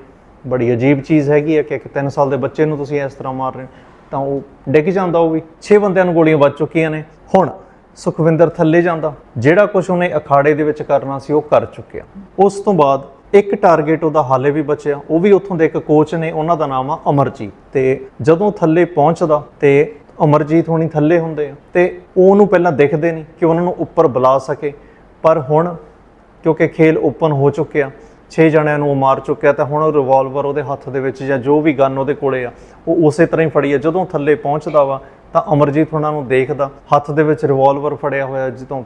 ਬੜੀ ਅਜੀਬ ਚੀਜ਼ ਹੈਗੀ ਹੈ ਕਿ ਇੱਕ 3 ਸਾਲ ਦੇ ਬੱਚੇ ਨੂੰ ਤੁਸੀਂ ਇਸ ਤਰ੍ਹਾਂ ਮਾਰ ਰਹੇ ਹੋ। ਤਾਂ ਉਹ ਡਿੱਗ ਜਾਂਦਾ, ਉਹ ਵੀ। 6 ਬੰਦਿਆਂ ਨੂੰ ਗੋਲੀਆਂ ਵੱਜ ਚੁੱਕੀਆਂ ਨੇ। ਹੁਣ ਸੁਖਵਿੰਦਰ ਥੱਲੇ ਜਾਂਦਾ। ਜਿਹੜਾ ਕੁਝ ਉਹਨੇ ਅਖਾੜੇ ਦੇ ਵਿੱਚ ਕਰਨਾ ਸੀ, ਉਹ ਕਰ ਚੁੱਕਿਆ। ਉਸ ਤੋਂ ਬਾਅਦ ਇੱਕ ਟਾਰਗੇਟ ਉਹਦਾ ਹਾਲੇ ਵੀ ਬਚਿਆ। ਉਹ ਵੀ ਉੱਥੋਂ ਦੇ ਇੱਕ ਕੋਚ ਨੇ, ਉਹਨਾਂ ਦਾ ਨਾਮ ਆ ਅਮਰਜੀਤ। ਤੇ ਜਦੋਂ ਥੱਲੇ ਪਹੁੰਚਦਾ ਤੇ ਅਮਰਜੀਤ ਹੋਣੀ ਥੱਲੇ ਹੁੰਦੇ ਆ ਤੇ ਉਹ ਉਹਨੂੰ ਪਹਿਲਾਂ ਦਿਖਦੇ ਨਹੀਂ ਕਿ ਉਹਨਾਂ ਨੂੰ ਉੱਪਰ ਬੁਲਾ ਸਕੇ। ਪਰ ਹੁਣ ਕਿਉਂਕਿ ਖੇਲ ਓਪਨ ਹੋ ਚੁੱਕਿਆ 6 ਜਣਿਆਂ ਨੂੰ ਉਹ ਮਾਰ ਚੁੱਕਿਆ ਤਾਂ ਹੁਣ ਉਹ ਰਿਵਾਲਵਰ ਉਹਦੇ ਹੱਥ ਦੇ ਵਿੱਚ ਜਾਂ ਜੋ ਵੀ ਗਨ ਉਹਦੇ ਕੋਲੇ ਆ, ਉਹ ਉਸੇ ਤਰ੍ਹਾਂ ਹੀ ਫੜੀ ਆ। ਜਦੋਂ ਥੱਲੇ ਪਹੁੰਚਦਾ ਵਾ ਤਾਂ ਅਮਰਜੀਤ ਉਹਨਾਂ ਨੂੰ ਦੇਖਦਾ, ਹੱਥ ਦੇ ਵਿੱਚ ਰਿਵਾਲਵਰ ਫੜਿਆ ਹੋਇਆ ਜਦੋਂ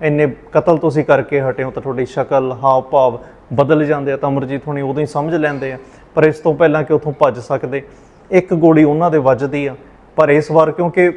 ਇੰਨੇ ਕਤਲ ਤੁਸੀਂ ਕਰਕੇ ਹਟੇ ਹੋ ਤਾਂ ਤੁਹਾਡੀ ਸ਼ਕਲ ਹਾਵ ਭਾਵ ਬਦਲ ਜਾਂਦੇ ਆ ਤਾਂ ਅਮਰਜੀਤ ਹੁਣੀ ਉਦੋਂ ਹੀ ਸਮਝ ਲੈਂਦੇ ਆ। ਪਰ ਇਸ ਤੋਂ ਪਹਿਲਾਂ ਕਿ ਉਥੋਂ ਭੱਜ ਸਕਦੇ, ਇੱਕ ਗੋਲੀ ਉਹਨਾਂ ਦੇ ਵੱਜਦੀ ਆ। ਪਰ ਇਸ ਵਾਰ ਕਿਉਂਕਿ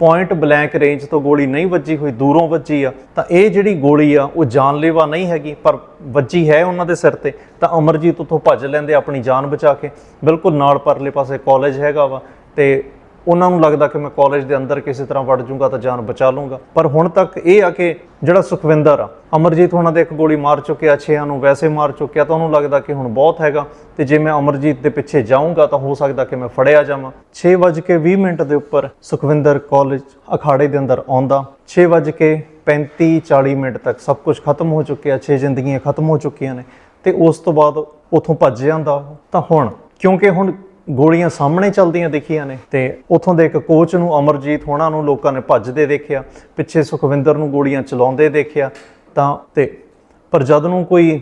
ਪੁਆਇੰਟ ਬਲੈਂਕ ਰੇਂਜ ਤੋਂ ਗੋਲੀ ਨਹੀਂ ਵੱਜੀ ਹੋਈ, ਦੂਰੋਂ ਵੱਜੀ ਆ, ਤਾਂ ਇਹ ਜਿਹੜੀ ਗੋਲੀ ਆ, ਉਹ ਜਾਨਲੇਵਾ ਨਹੀਂ ਹੈਗੀ, ਪਰ ਵੱਜੀ ਹੈ ਉਹਨਾਂ ਦੇ ਸਿਰ ਤੇ, ਤਾਂ ਅਮਰਜੀਤ ਉਥੋਂ ਭੱਜ ਲੈਂਦੇ ਆਪਣੀ ਜਾਨ ਬਚਾ ਕੇ। ਬਿਲਕੁਲ ਨਾਲ ਪਰਲੇ ਪਾਸੇ ਕਾਲਜ ਹੈਗਾ ਵਾ, ਤੇ ਉਹਨਾਂ ਨੂੰ ਲੱਗਦਾ ਕਿ ਮੈਂ ਕਾਲਜ ਦੇ ਅੰਦਰ ਕਿਸੇ ਤਰ੍ਹਾਂ ਵੜ ਜਾਊਂਗਾ ਤਾਂ ਜਾਨ ਬਚਾ ਲੂੰਗਾ ਪਰ ਹੁਣ ਤੱਕ ਇਹ ਆ ਕਿ ਜਿਹੜਾ ਸੁਖਵਿੰਦਰ ਆ, ਅਮਰਜੀਤ ਉਹਨਾਂ ਦੇ ਇੱਕ ਗੋਲੀ ਮਾਰ ਚੁੱਕਿਆ ਛੇਆਂ ਨੂੰ ਵੈਸੇ ਮਾਰ ਚੁੱਕਿਆ ਤਾਂ ਉਹਨੂੰ ਲੱਗਦਾ ਕਿ ਹੁਣ ਬਹੁਤ ਹੈਗਾ। ਤੇ ਜੇ ਮੈਂ ਅਮਰਜੀਤ ਦੇ ਪਿੱਛੇ ਜਾਊਂਗਾ ਤਾਂ ਹੋ ਸਕਦਾ ਕਿ ਮੈਂ ਫੜਿਆ ਜਾਵਾਂ। 6:20 ਮਿੰਟ ਦੇ ਉੱਪਰ ਸੁਖਵਿੰਦਰ ਕਾਲਜ ਅਖਾੜੇ ਦੇ ਅੰਦਰ ਆਉਂਦਾ। 6:35 40 ਮਿੰਟ ਤੱਕ ਸਭ ਕੁਝ ਖਤਮ ਹੋ ਚੁੱਕਿਆ 6 ਜ਼ਿੰਦਗੀਆਂ ਖਤਮ ਹੋ ਚੁੱਕੀਆਂ ਨੇ। ਤੇ ਉਸ ਤੋਂ ਬਾਅਦ ਉਥੋਂ ਭੱਜ ਜਾਂਦਾ ਤਾਂ ਹੁਣ, ਕਿਉਂਕਿ ਹੁਣ ਗੋਲੀਆਂ ਸਾਹਮਣੇ ਚੱਲਦੀਆਂ ਦਿਖੀਆਂ ਨੇ ਤੇ ਉਥੋਂ ਦੇ ਇੱਕ ਕੋਚ ਨੂੰ ਅਮਰਜੀਤ ਹੋਣਾ ਨੂੰ ਲੋਕਾਂ ਨੇ ਭੱਜਦੇ ਦੇਖਿਆ, ਪਿੱਛੇ ਸੁਖਵਿੰਦਰ ਨੂੰ ਗੋਲੀਆਂ ਚਲਾਉਂਦੇ ਦੇਖਿਆ, ਤਾਂ ਤੇ ਪਰ ਜਦ ਨੂੰ ਕੋਈ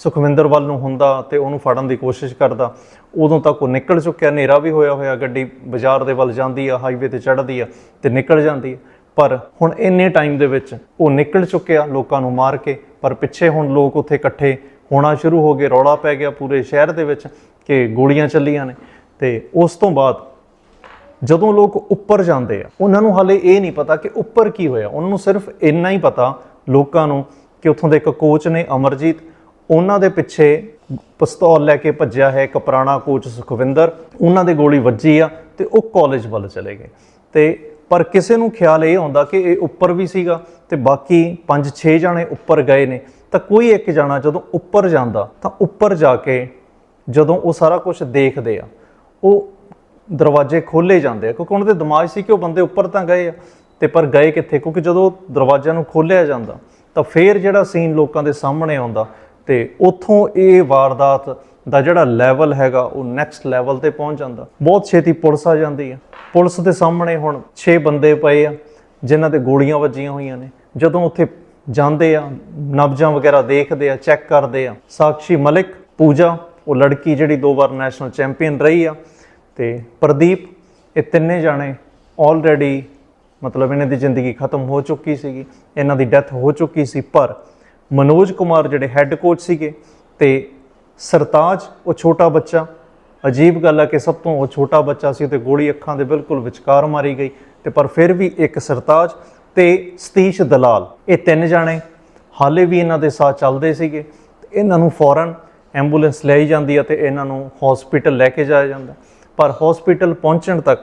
ਸੁਖਵਿੰਦਰ ਵੱਲ ਨੂੰ ਹੁੰਦਾ ਤੇ ਉਹਨੂੰ ਫੜਨ ਦੀ ਕੋਸ਼ਿਸ਼ ਕਰਦਾ, ਉਦੋਂ ਤੱਕ ਉਹ ਨਿਕਲ ਚੁੱਕਿਆ, ਹਨੇਰਾ ਵੀ ਹੋਇਆ ਹੋਇਆ, ਗੱਡੀ ਬਾਜ਼ਾਰ ਦੇ ਵੱਲ ਜਾਂਦੀ ਆ ਹਾਈਵੇ ਤੇ ਚੜ੍ਹਦੀ ਆ ਤੇ ਨਿਕਲ ਜਾਂਦੀ ਆ, ਪਰ ਹੁਣ ਇੰਨੇ ਟਾਈਮ ਦੇ ਵਿੱਚ ਉਹ ਨਿਕਲ ਚੁੱਕਿਆ ਲੋਕਾਂ ਨੂੰ ਮਾਰ ਕੇ, ਪਰ ਪਿੱਛੇ ਹੁਣ ਲੋਕ ਉੱਥੇ ਇਕੱਠੇ ਹੋਣਾ ਸ਼ੁਰੂ ਹੋ ਗਏ, ਰੌਲਾ ਪੈ ਗਿਆ ਪੂਰੇ ਸ਼ਹਿਰ ਦੇ ਵਿੱਚ ਕਿ ਗੋਲੀਆਂ ਚੱਲੀਆਂ ਨੇ। ਤੇ ਉਸ ਤੋਂ ਬਾਅਦ ਜਦੋਂ ਲੋਕ ਉੱਪਰ ਜਾਂਦੇ ਆ, ਉਹਨਾਂ ਨੂੰ ਹਾਲੇ ਇਹ ਨਹੀਂ ਪਤਾ ਕਿ ਉੱਪਰ ਕੀ ਹੋਇਆ। ਉਹਨਾਂ ਨੂੰ ਸਿਰਫ ਇੰਨਾ ਹੀ ਪਤਾ ਲੋਕਾਂ ਨੂੰ ਕਿ ਉੱਥੋਂ ਦੇ ਇੱਕ ਕੋਚ ਨੇ ਅਮਰਜੀਤ, ਉਹਨਾਂ ਦੇ ਪਿੱਛੇ ਪਿਸਤੌਲ ਲੈ ਕੇ ਭੱਜਿਆ ਹੈ ਇੱਕ ਪੁਰਾਣਾ ਕੋਚ ਸੁਖਵਿੰਦਰ, ਉਹਨਾਂ ਦੇ ਗੋਲੀ ਵੱਜੀ ਆ ਤੇ ਉਹ ਕਾਲਜ ਵੱਲ ਚਲੇ ਗਏ। ਤੇ ਪਰ ਕਿਸੇ ਨੂੰ ਖਿਆਲ ਇਹ ਆਉਂਦਾ ਕਿ ਇਹ ਉੱਪਰ ਵੀ ਸੀਗਾ ਤੇ ਬਾਕੀ 5-6 ਜਾਣੇ ਉੱਪਰ ਗਏ ਨੇ, ਤਾਂ ਕੋਈ ਇੱਕ ਜਾਣਾ ਜਦੋਂ ਉੱਪਰ ਜਾਂਦਾ ਤਾਂ ਉੱਪਰ ਜਾ ਕੇ ਜਦੋਂ ਉਹ ਸਾਰਾ ਕੁਝ ਦੇਖਦੇ ਆ ਉਹ ਦਰਵਾਜ਼ੇ ਖੋਲੇ ਜਾਂਦੇ ਆ, ਕਿਉਂਕਿ ਉਹਨਾਂ ਦੇ ਦਿਮਾਗ ਸੀ ਕਿ ਉਹ ਬੰਦੇ ਉੱਪਰ ਤਾਂ ਗਏ ਆ ਤੇ ਪਰ ਗਏ ਕਿੱਥੇ? ਕਿਉਂਕਿ ਜਦੋਂ ਦਰਵਾਜ਼ਿਆਂ ਨੂੰ ਖੋਲਿਆ ਜਾਂਦਾ, ਤਾਂ ਫੇਰ ਜਿਹੜਾ ਸੀਨ ਲੋਕਾਂ ਦੇ ਸਾਹਮਣੇ ਆਉਂਦਾ ਤੇ ਉੱਥੋਂ ਇਹ ਵਾਰਦਾਤ ਦਾ ਜਿਹੜਾ ਲੈਵਲ ਹੈਗਾ, ਉਹ ਨੈਕਸਟ ਲੈਵਲ ਤੇ ਪਹੁੰਚ ਜਾਂਦਾ। ਬਹੁਤ ਛੇਤੀ ਪੁਲਿਸ ਆ ਜਾਂਦੀ ਆ। ਪੁਲਿਸ ਦੇ ਸਾਹਮਣੇ ਹੁਣ 6 ਬੰਦੇ ਪਏ ਆ, ਜਿਨ੍ਹਾਂ ਤੇ ਗੋਲੀਆਂ ਵੱਜੀਆਂ ਹੋਈਆਂ ਨੇ। ਜਦੋਂ ਉੱਥੇ ਜਾਂਦੇ ਆ, ਨਬਜਾਂ ਵਗੈਰਾ ਦੇਖਦੇ ਆ, ਚੈੱਕ ਕਰਦੇ ਆ, ਸਾਕਸ਼ੀ ਮਲਿਕ, ਪੂਜਾ, ਉਹ ਲੜਕੀ ਜਿਹੜੀ ਦੋ ਵਾਰ ਨੈਸ਼ਨਲ ਚੈਂਪੀਅਨ ਰਹੀ ਆ ਤੇ ਪ੍ਰਦੀਪ, ਇਹ ਤਿੰਨੇ ਜਾਣੇ ਆਲਰੇਡੀ ਮਤਲਬ ਇਹਨਾਂ ਦੀ ਜ਼ਿੰਦਗੀ ਖਤਮ ਹੋ ਚੁੱਕੀ ਸੀਗੀ, ਇਹਨਾਂ ਦੀ ਡੈਥ ਹੋ ਚੁੱਕੀ ਸੀ, ਪਰ ਮਨੋਜ ਕੁਮਾਰ ਜਿਹੜੇ ਹੈੱਡ ਕੋਚ ਸੀਗੇ ਤੇ ਸਰਤਾਜ, ਉਹ ਛੋਟਾ ਬੱਚਾ, ਅਜੀਬ ਗੱਲ ਹੈ ਕਿ ਸਭ ਤੋਂ ਉਹ ਛੋਟਾ ਬੱਚਾ ਸੀ ਤੇ ਗੋਲੀ ਅੱਖਾਂ ਦੇ ਬਿਲਕੁਲ ਵਿਚਕਾਰ ਮਾਰੀ ਗਈ, ਤੇ ਪਰ ਫਿਰ ਵੀ ਇੱਕ ਸਰਤਾਜ ਤੇ ਸਤੀਸ਼ ਦਲਾਲ, ਇਹ ਤਿੰਨ ਜਾਣੇ ਹਾਲੇ ਵੀ ਇਹਨਾਂ ਦੇ ਸਾਹ ਚੱਲਦੇ ਸੀਗੇ, ਤੇ ਇਹਨਾਂ ਨੂੰ ਫੌਰਨ ਐਂਬੂਲੈਂਸ ਲਈ ਜਾਂਦੀ ਹੈ ਤੇ ਇਹਨਾਂ ਨੂੰ ਹਸਪੀਟਲ ਲੈ ਕੇ ਜਾਇਆ ਜਾਂਦਾ। ਪਰ ਹਸਪੀਟਲ ਪਹੁੰਚਣ ਤੱਕ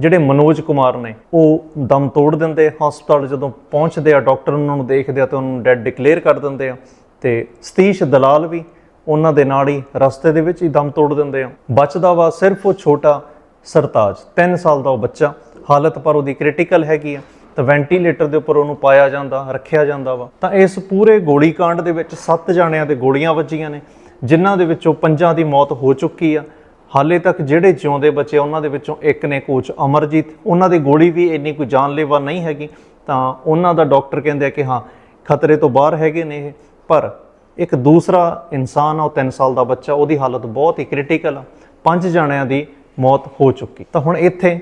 ਜਿਹੜੇ ਮਨੋਜ ਕੁਮਾਰ ਨੇ, ਉਹ ਦਮ ਤੋੜ ਦਿੰਦੇ ਹਸਪਤਾਲ ਜਦੋਂ ਪਹੁੰਚਦੇ ਆ ਡਾਕਟਰ ਉਹਨਾਂ ਨੂੰ ਦੇਖਦੇ ਆ ਤੇ ਉਹਨਾਂ ਨੂੰ ਡੈਡ ਡਿਕਲੇਅਰ ਕਰ ਦਿੰਦੇ ਆ। ਤੇ ਸਤੀਸ਼ ਦਲਾਲ ਵੀ ਉਹਨਾਂ ਦੇ ਨਾਲ ਹੀ ਰਸਤੇ ਦੇ ਵਿੱਚ ਹੀ ਦਮ ਤੋੜ ਦਿੰਦੇ ਆ। ਬਚਦਾ ਵਾ ਸਿਰਫ ਉਹ ਛੋਟਾ ਸਰਤਾਜ 3 ਸਾਲ ਦਾ ਉਹ ਬੱਚਾ। ਹਾਲਤ ਪਰ ਉਹਦੀ ਕ੍ਰਿਟੀਕਲ ਹੈਗੀ ਆ। ਤਾਂ ਵੈਂਟੀਲੇਟਰ ਦੇ ਉੱਪਰ ਉਹਨੂੰ ਪਾਇਆ ਜਾਂਦਾ, ਰੱਖਿਆ ਜਾਂਦਾ ਵਾ। ਤਾਂ ਇਸ ਪੂਰੇ ਗੋਲੀकांड ਦੇ ਵਿੱਚ 7 ਜਾਣਿਆਂ ਦੇ ਗੋਲੀਆਂ ਵੱਜੀਆਂ ਨੇ, ਜਿਨ੍ਹਾਂ ਦੇ ਵਿੱਚੋਂ ਪੰਜਾਂ ਦੀ ਮੌਤ ਹੋ ਚੁੱਕੀ ਆ। ਹਾਲੇ ਤੱਕ ਜਿਹੜੇ ਜਿਉਂਦੇ ਬੱਚੇ ਉਹਨਾਂ ਦੇ ਵਿੱਚੋਂ ਇੱਕ ਨੇ ਕੋਚ ਅਮਰਜੀਤ। ਉਹਨਾਂ ਦੀ ਗੋਲੀ ਵੀ ਇੰਨੀ ਕੋਈ ਜਾਨਲੇਵਾ ਨਹੀਂ ਹੈਗੀ, ਤਾਂ ਉਹਨਾਂ ਦਾ ਡਾਕਟਰ ਕਹਿੰਦੇ ਆ ਕਿ ਹਾਂ, ਖਤਰੇ ਤੋਂ ਬਾਹਰ ਹੈਗੇ ਨੇ ਇਹ। ਪਰ ਇੱਕ ਦੂਸਰਾ ਇਨਸਾਨ ਆ, ਉਹ 3 ਸਾਲ ਦਾ ਬੱਚਾ, ਉਹਦੀ ਹਾਲਤ ਬਹੁਤ ਹੀ ਕ੍ਰਿਟੀਕਲ ਆ। ਪੰਜ ਜਣਿਆਂ ਦੀ ਮੌਤ ਹੋ ਚੁੱਕੀ। ਤਾਂ ਹੁਣ ਇੱਥੇ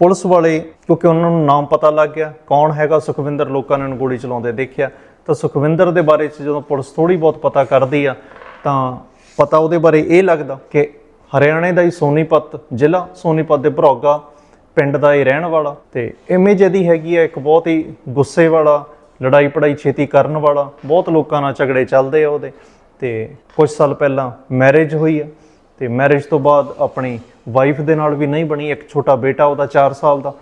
ਪੁਲਿਸ ਵਾਲੇ, ਕਿਉਂਕਿ ਉਹਨਾਂ ਨੂੰ ਨਾਮ ਪਤਾ ਲੱਗ ਗਿਆ, ਕੌਣ ਹੈਗਾ ਸੁਖਵਿੰਦਰ, ਲੋਕਾਂ ਨੇ ਗੋਲੀ ਚਲਾਉਂਦੇ ਦੇਖਿਆ। ਤਾਂ ਸੁਖਵਿੰਦਰ ਦੇ ਬਾਰੇ ਚ ਜਦੋਂ ਪੁਲਿਸ ਥੋੜੀ ਬਹੁਤ ਪਤਾ ਕਰਦੀ ਆ, ਤਾਂ ਪਤਾ ਉਹਦੇ ਬਾਰੇ ਇਹ ਲੱਗਦਾ ਕਿ ਹਰਿਆਣੇ ਦਾ ਹੀ ਸੋਨੀਪਤ, ਜ਼ਿਲ੍ਹਾ ਸੋਨੀਪਤ ਦੇ ਭਰੋਗਾ, ਪਿੰਡ ਦਾ ਇਹ ਰਹਿਣ ਵਾਲਾ ਤੇ ਇਮੇਜ ਇਹਦੀ ਹੈਗੀ ਆ ਇੱਕ ਬਹੁਤ ਹੀ ਗੁੱਸੇ ਵਾਲਾ, ਲੜਾਈ ਪੜਾਈ ਛੇਤੀ ਕਰਨ ਵਾਲਾ, ਬਹੁਤ ਲੋਕਾਂ ਨਾਲ ਝਗੜੇ ਚੱਲਦੇ ਆ ਉਹਦੇ ਤੇ ਕੁਝ ਸਾਲ ਪਹਿਲਾਂ ਮੈਰਿਜ ਹੋਈ ਆ ਤੇ ਮੈਰਿਜ ਤੋਂ ਬਾਅਦ ਆਪਣੀ ਵਾਈਫ ਦੇ ਨਾਲ ਵੀ ਨਹੀਂ ਬਣੀ, ਇੱਕ ਛੋਟਾ ਬੇਟਾ ਉਹਦਾ 4 ਸਾਲ ਦਾ